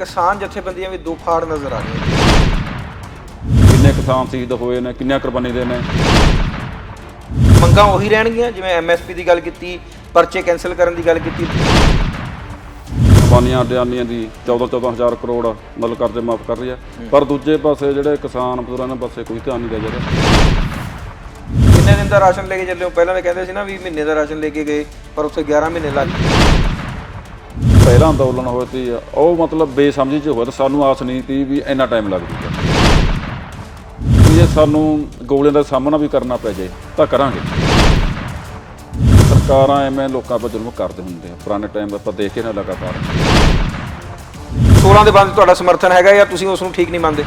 ਕਿਸਾਨ ਜਥੇਬੰਦੀਆਂ ਵੀ ਦੋ ਫਾੜ ਨਜ਼ਰ ਆ ਰਹੀਆਂ ਕਿੰਨੇ ਕਿਸਾਨ ਸ਼ਹੀਦ ਹੋਏ ਨੇ ਕਿੰਨੀਆਂ ਕੁਰਬਾਨੀ ਦੇ ਨੇ? ਮੰਗਾਂ ਉਹੀ ਰਹਿਣਗੀਆਂ ਜਿਵੇਂ ਐਮਐਸਪੀ ਦੀ ਗੱਲ ਕੀਤੀ ਪਰਚੇ ਕੈਨਸਲ ਕਰਨ ਦੀ ਗੱਲ ਕੀਤੀ। ਕੁਰਬਾਨੀਆਂ ਅਡਿਆਨੀਆਂ ਦੀ 14 14000 ਕਰੋੜ ਮਤਲਬ ਕਰਜ਼ੇ ਮਾਫ ਕਰ ਰਹੀ ਹੈ। ਪਰ ਦੂਜੇ ਪਾਸੇ ਜਿਹੜੇ ਕਿਸਾਨ ਮਜ਼ਦੂਰਾਂ ਦੇ ਪਾਸੇ ਕੋਈ ਧਿਆਨ ਨਹੀਂ ਜਾ ਰਿਹਾ। ਕਿੰਨੇ ਦਿਨ ਦਾ ਰਾਸ਼ਨ ਲੈ ਕੇ ਚੱਲੇ ਹੋ? ਪਹਿਲਾਂ ਤਾਂ ਕਹਿੰਦੇ ਸੀ ਨਾ ਵੀ ਮਹੀਨੇ ਦਾ ਰਾਸ਼ਨ ਲੈ ਕੇ ਗਏ ਪਰ ਉੱਥੇ 11 ਮਹੀਨੇ ਲੱਗ ਗਏ। ਪਹਿਲਾਂ ਅੰਦੋਲਨ ਹੋਇਆ ਸੀ ਉਹ ਮਤਲਬ ਬੇਸਮਝੀ ਚ ਹੋਇਆ ਤਾਂ ਸਾਨੂੰ ਆਸ ਨਹੀਂ ਸੀ ਵੀ ਇੰਨਾ ਟਾਈਮ ਲੱਗ ਜੂਗਾ। ਜੇ ਸਾਨੂੰ ਗੋਲੀਆਂ ਦਾ ਸਾਹਮਣਾ ਵੀ ਕਰਨਾ ਪੈ ਜਾਏ ਤਾਂ ਕਰਾਂਗੇ। ਸਰਕਾਰਾਂ ਐਵੇਂ ਲੋਕਾਂ 'ਤੇ ਜ਼ੁਲਮ ਕਰਦੇ ਹੁੰਦੇ ਆ ਪੁਰਾਣੇ ਟਾਈਮ ਆਪਾਂ ਦੇਖੇ ਨਾ ਲਗਾਤਾਰ। 16 ਦੇ ਬੰਦ ਤੁਹਾਡਾ ਸਮਰਥਨ ਹੈਗਾ ਜਾਂ ਤੁਸੀਂ ਉਸ ਨੂੰ ਠੀਕ ਨਹੀਂ ਮੰਨਦੇ?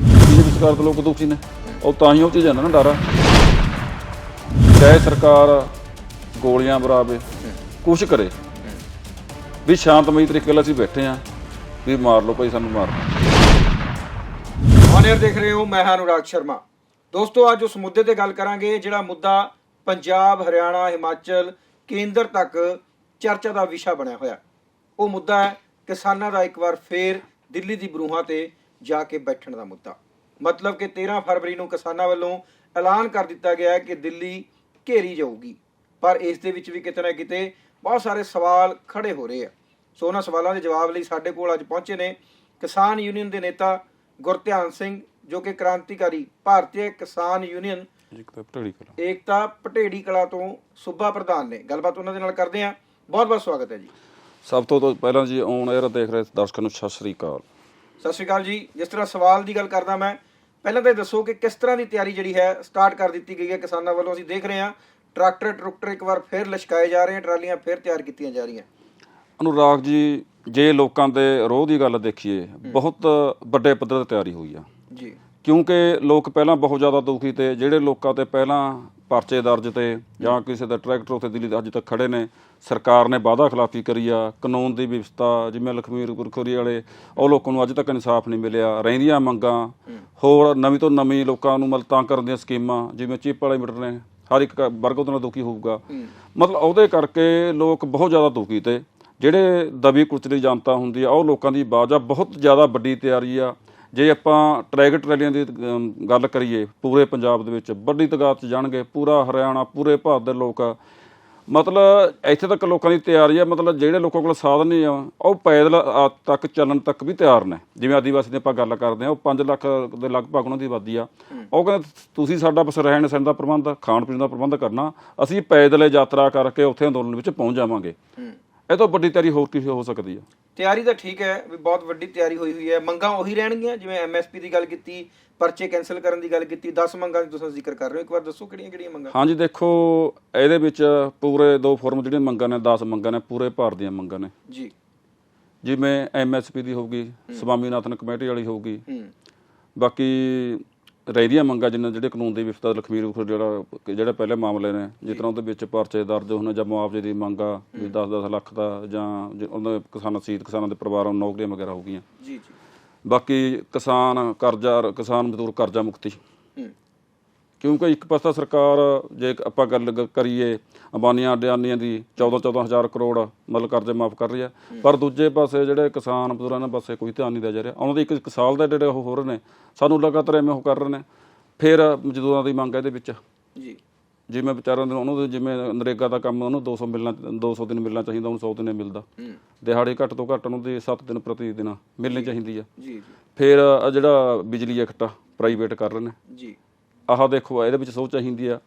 ਇਹਦੇ ਵਿਚਕਾਰ ਦੇ ਲੋਕ ਦੁਖੀ ਨੇ ਉਹ ਤਾਂ ਹੀ ਉਹ ਚੀਜ਼ ਨਾ ਡਰ। ਆ ਚਾਹੇ ਸਰਕਾਰ ਗੋਲੀਆਂ ਬਰਾਵੇ ਕੁਛ ਕਰੇ ਵੀ ਸ਼ਾਂਤਮਈ ਤਰੀਕੇ ਨਾਲ ਅਸੀਂ ਬੈਠੇ ਆ ਵੀ ਮਾਰ ਲਓ ਭਾਈ ਸਾਨੂੰ ਮਾਰ ਲਓ ਦੇਖ ਰਹੇ ਹੋ, ਮੈਂ ਹਾਂ ਅਨੁਰਾਗ ਸ਼ਰਮਾ। ਦੋਸਤੋ, ਅੱਜ ਉਸ ਮੁੱਦੇ ਤੇ ਗੱਲ ਕਰਾਂਗੇ ਜਿਹੜਾ ਮੁੱਦਾ ਪੰਜਾਬ, ਹਰਿਆਣਾ, ਹਿਮਾਚਲ ਕੇਂਦਰ ਤੱਕ ਚਰਚਾ ਦਾ ਵਿਸ਼ਾ ਬਣਿਆ ਹੋਇਆ। ਉਹ ਮੁੱਦਾ ਹੈ ਕਿਸਾਨਾਂ ਦਾ ਇੱਕ ਵਾਰ ਫੇਰ ਦਿੱਲੀ ਦੀ ਬਰੂਹਾਂ ਤੇ ਜਾ ਕੇ ਬੈਠਣ ਦਾ ਮੁੱਦਾ। ਮਤਲਬ ਕਿ 13 ਫਰਵਰੀ ਨੂੰ ਕਿਸਾਨਾਂ ਵੱਲੋਂ ਐਲਾਨ ਕਰ ਦਿੱਤਾ ਗਿਆ ਹੈ ਕਿ ਦਿੱਲੀ ਘੇਰੀ ਜਾਊਗੀ। ਪਰ ਇਸ ਦੇ ਵਿੱਚ ਵੀ ਕਿਤੇ ਨਾ ਕਿਤੇ ਬਹੁਤ ਸਾਰੇ ਸਵਾਲ ਖੜੇ ਹੋ ਰਹੇ ਆ। ਸੋ ਉਹਨਾਂ ਸਵਾਲਾਂ ਦੇ ਜਵਾਬ ਲਈ ਸਾਡੇ ਕੋਲ ਅੱਜ ਪਹੁੰਚੇ ਨੇ ਕਿਸਾਨ ਯੂਨੀਅਨ ਦੇ ਨੇਤਾ ਗੁਰਧਿਆਨ ਸਿੰਘ ਜੋ ਕਿ ਕ੍ਰਾਂਤੀਕਾਰੀ ਭਾਰਤੀ ਕਿਸਾਨ ਯੂਨੀਅਨ ਕਲਾ। ਏਕਤਾ ਪਟੇੜੀ ਕਲਾ ਤੋਂ ਸੂਬਾ ਪ੍ਰਧਾਨ ਨੇ। ਗੱਲਬਾਤ ਉਹਨਾਂ ਦੇ ਨਾਲ ਕਰਦੇ ਹਾਂ। ਬਹੁਤ ਬਹੁਤ ਸਵਾਗਤ ਹੈ ਜੀ। ਸਭ ਤੋਂ ਪਹਿਲਾਂ ਜੀ ਔਨ 에ਅਰ ਦੇਖ ਰਹੇ ਦਰਸ਼ਕਾਂ ਨੂੰ ਸਤਿ ਸ੍ਰੀ ਅਕਾਲ। ਸਤਿ ਸ਼੍ਰੀ ਅਕਾਲ ਜੀ। ਜਿਸ ਤਰ੍ਹਾਂ ਸਵਾਲ ਦੀ ਗੱਲ ਕਰਦਾ ਮੈਂ ਪਹਿਲਾਂ ਤਾਂ ਦੱਸੋ ਕਿ ਕਿਸ ਤਰ੍ਹਾਂ ਦੀ ਤਿਆਰੀ ਜਿਹੜੀ ਹੈ ਸਟਾਰਟ ਕਰ ਦਿੱਤੀ ਗਈ ਹੈ ਕਿਸਾਨਾਂ ਵੱਲੋਂ? ਅਸੀਂ ਦੇਖ ਰਹੇ ਹਾਂ ਟਰੈਕਟਰ ਟਰੁਕਟਰ ਇੱਕ ਵਾਰ ਫੇਰ ਲਸ਼ਕਾਏ ਜਾ ਰਹੇ ਹਨ ਟਰਾਲੀਆਂ ਫੇਰ ਤਿਆਰ ਕੀਤੀਆਂ ਜਾ ਰਹੀਆਂ। ਅਨੁਰਾਗ ਜੀ ਜੇ ਲੋਕਾਂ ਦੇ ਰੋਹ ਦੀ ਗੱਲ ਦੇਖੀਏ ਬਹੁਤ ਵੱਡੇ ਪੱਧਰ ਤੇ ਤਿਆਰੀ ਹੋਈ ਆ। ਜੀ। ਕਿਉਂਕਿ ਲੋਕ ਪਹਿਲਾਂ ਬਹੁਤ ਜ਼ਿਆਦਾ ਦੁਖੀ ਤੇ ਜਿਹੜੇ ਲੋਕਾਂ ਤੇ ਪਹਿਲਾਂ ਪਰਚੇ ਦਰਜ ਤੇ ਜਾਂ ਕਿਸੇ ਦਾ ਟਰੈਕਟਰ ਉੱਥੇ ਦਿੱਲੀ ਦੇ ਅੱਜ ਤੱਕ ਖੜੇ ਨੇ ਸਰਕਾਰ ਨੇ ਵਾਅਦਾ ਖਿਲਾਫੀ ਕਰੀ ਆ ਕਾਨੂੰਨ ਦੀ ਵਿਵਸਥਾ ਜਿਵੇਂ ਲਖਮੀਰ ਗੁਰਖੁਰੀ ਵਾਲੇ ਉਹ ਲੋਕਾਂ ਨੂੰ ਅੱਜ ਤੱਕ ਇਨਸਾਫ ਨਹੀਂ ਮਿਲਿਆ ਰਹਿੰਦੀਆਂ ਮੰਗਾਂ ਹੋਰ ਨਵੀਂ ਤੋਂ ਨਵੀਂ ਲੋਕਾਂ ਨੂੰ ਮਤਲਬ ਤੰਗ ਕਰਨ ਦੀਆਂ ਸਕੀਮਾਂ ਜਿਵੇਂ ਚਿੱਪ ਵਾਲੇ ਮੀਟਰ ਨੇ ਹਰ ਇੱਕ ਵਰਗ ਉਹਦੇ ਨਾਲ ਦੁਖੀ ਹੋਊਗਾ। ਮਤਲਬ ਉਹਦੇ ਕਰਕੇ ਲੋਕ ਬਹੁਤ ਜ਼ਿਆਦਾ ਦੁਖੀ ਤੇ ਜਿਹੜੇ ਦਬੀ ਕੁਚਲੀ ਜਨਤਾ ਹੁੰਦੀ ਆ, ਉਹ ਲੋਕਾਂ ਦੀ ਆਵਾਜ਼ ਆ। ਬਹੁਤ ਜ਼ਿਆਦਾ ਵੱਡੀ ਤਿਆਰੀ ਆ। ਜੇ ਆਪਾਂ ਟਰੈਕਟਰ ਟਰੈਲੀਆਂ ਦੀ ਗੱਲ ਕਰੀਏ, ਪੂਰੇ ਪੰਜਾਬ ਦੇ ਵਿੱਚ, ਵੱਡੀ ਤਾਦਾਦ 'ਚ ਜਾਣਗੇ, ਪੂਰਾ ਹਰਿਆਣਾ, ਪੂਰੇ ਭਾਰਤ ਦੇ ਲੋਕ। ਮਤਲਬ ਇੱਥੇ ਤੱਕ ਲੋਕਾਂ ਦੀ ਤਿਆਰੀ ਆ, ਮਤਲਬ ਜਿਹੜੇ ਲੋਕਾਂ ਕੋਲ ਸਾਧਨ ਨਹੀਂ ਆ, ਉਹ ਪੈਦਲ ਆ ਤੱਕ ਚੱਲਣ ਤੱਕ ਵੀ ਤਿਆਰ ਨੇ। ਜਿਵੇਂ ਆਦੀਵਾਸੀ ਦੀ ਆਪਾਂ ਗੱਲ ਕਰਦੇ ਆ ਉਹ 5 ਲੱਖ ਦੇ ਲਗਭਗ ਉਹਨਾਂ ਦੀ ਆਬਾਦੀ ਆ। ਉਹ ਕਹਿੰਦੇ, ਤੁਸੀਂ ਸਾਡਾ ਬਸ ਰਹਿਣ ਸਹਿਣ ਦਾ ਪ੍ਰਬੰਧ, ਖਾਣ ਪੀਣ ਦਾ ਪ੍ਰਬੰਧ ਕਰਨਾ, ਅਸੀਂ ਪੈਦਲ ਯਾਤਰਾ ਕਰਕੇ ਉੱਥੇ ਅੰਦੋਲਨ ਵਿੱਚ ਪਹੁੰਚ ਜਾਵਾਂਗੇ। ਇਹ ਤੋਂ ਵੱਡੀ ਤਿਆਰੀ ਹੋਰ ਕੀ ਹੋ ਸਕਦੀ ਆ। ਤਿਆਰੀ ਤਾਂ ਠੀਕ ਹੈ ਵੀ ਬਹੁਤ ਵੱਡੀ ਤਿਆਰੀ ਹੋਈ ਹੋਈ ਹੈ। ਮੰਗਾਂ ਉਹੀ ਰਹਿਣਗੀਆਂ ਜਿਵੇਂ ਐਮਐਸਪੀ ਦੀ ਗੱਲ ਕੀਤੀ ਪਰਚੇ ਕੈਨਸਲ ਕਰਨ ਦੀ ਗੱਲ ਕੀਤੀ 10 ਮੰਗਾਂ ਦੀ ਤੁਸੀਂ ਜ਼ਿਕਰ ਕਰ ਰਹੇ ਹੋ। ਇੱਕ ਵਾਰ ਦੱਸੋ ਕਿਹੜੀਆਂ ਕਿਹੜੀਆਂ ਮੰਗਾਂ? ਹਾਂਜੀ ਦੇਖੋ ਇਹਦੇ ਵਿੱਚ ਪੂਰੇ ਦੋ ਫੋਰਮ ਜਿਹੜੀਆਂ ਮੰਗਾਂ ਨੇ 10 ਮੰਗਾਂ ਨੇ ਪੂਰੇ ਭਾਰਤ ਦੀਆਂ ਮੰਗਾਂ ਨੇ। ਜੀ। ਜਿਵੇਂ ਐਮਐਸਪੀ ਦੀ ਹੋਊਗੀ ਸਵਾਮੀਨਾਥਨ ਕਮੇਟੀ ਵਾਲੀ ਹੋਊਗੀ। ਹੂੰ। ਬਾਕੀ ਰਹਿਦੀਆਂ ਮੰਗਾਂ ਜਿਨ੍ਹਾਂ ਜਿਹੜੇ ਕਾਨੂੰਨ ਦੀ ਵਿਵਸਥਾ ਲਖਮੀਰ ਉਖਰ ਜਿਹੜਾ ਜਿਹੜੇ ਪਹਿਲੇ ਮਾਮਲੇ ਨੇ ਜਿਸ ਤਰ੍ਹਾਂ ਉਹਦੇ ਵਿੱਚ ਪਰਚੇ ਦਰਜ ਹੋਣ ਜਾਂ ਮੁਆਵਜ਼ੇ ਦੀ ਮੰਗਾ ਵੀ 10-10 ਲੱਖ ਦਾ ਜਾਂ ਉਹਨਾਂ ਦੇ ਕਿਸਾਨਾਂ ਸ਼ਹੀਦ ਕਿਸਾਨਾਂ ਦੇ ਪਰਿਵਾਰਾਂ ਨੂੰ ਨੌਕਰੀਆਂ ਵਗੈਰਾ ਹੋਗੀਆਂ ਜੀ ਜੀ। ਬਾਕੀ ਕਿਸਾਨ ਕਰਜ਼ਾ ਕਿਸਾਨ ਮਜ਼ਦੂਰ ਕਰਜ਼ਾ ਮੁਕਤੀ। ਹੂੰ। ਕਿਉਂਕਿ ਇੱਕ ਪਾਸਾ ਸਰਕਾਰ ਜੇ ਆਪਾਂ ਗੱਲ ਗ- ਕਰੀਏ ਅੰਬਾਨੀਆਂ ਅਡਿਆਨੀਆਂ ਦੀ 14 14000 ਕਰੋੜ ਮਤਲਬ ਕਰਜ਼ੇ ਮਾਫ ਕਰ ਰਹੀ ਹੈ। ਪਰ ਦੂਜੇ ਪਾਸੇ ਜਿਹੜੇ ਕਿਸਾਨ ਮਜ਼ਦੂਰਾਂ ਦੇ ਪਾਸੇ ਕੋਈ ਧਿਆਨ ਨਹੀਂ ਦਿਆ ਜਾ ਰਿਹਾ। ਉਹਨਾਂ ਦੇ ਇੱਕ ਇੱਕ ਸਾਲ ਦਾ ਜਿਹੜੇ ਉਹ ਹੋ ਰਹੇ ਨੇ। ਸਾਨੂੰ ਲਗਾਤਾਰ ਐਵੇਂ ਉਹ ਕਰ ਰਹੇ ਨੇ। ਫਿਰ ਮਜ਼ਦੂਰਾਂ ਦੀ ਮੰਗ ਹੈ ਇਹਦੇ ਵਿੱਚ। ਜੀ। ਜਿਵੇਂ ਵਿਚਾਰਿਆਂ ਦੇ ਉਹਨੂੰ ਦੇ ਜਿਵੇਂ ਨਰੇਗਾ ਦਾ ਕੰਮ ਉਹਨੂੰ 200 ਮਿਲਣਾ 200 ਦਿਨ ਮਿਲਣਾ ਚਾਹੀਦਾ ਉਹਨੂੰ 100 ਦਿਨ ਮਿਲਦਾ। ਹੂੰ। ਦਿਹਾੜੀ ਘੱਟ ਤੋਂ ਘੱਟ ਉਹਨੂੰ ਦੀ 7 ਦਿਨ ਪ੍ਰਤੀ ਦਿਨ ਮਿਲਣੀ ਚਾਹੀਦੀ ਆ ਜੀ ਜੀ। ਫਿਰ ਆਹ ਜਿਹੜਾ ਬਿਜਲੀ ਐਕਟ ਪ੍ਰਾਈਵੇਟ ਕਰ ਰਹੇ ਨੇ। ਜੀ। ਆਹ ਦੇਖੋ ਇਹਦੇ ਵਿੱਚ ਸੋਚ ਚਾਹੀਦੀ ਆ।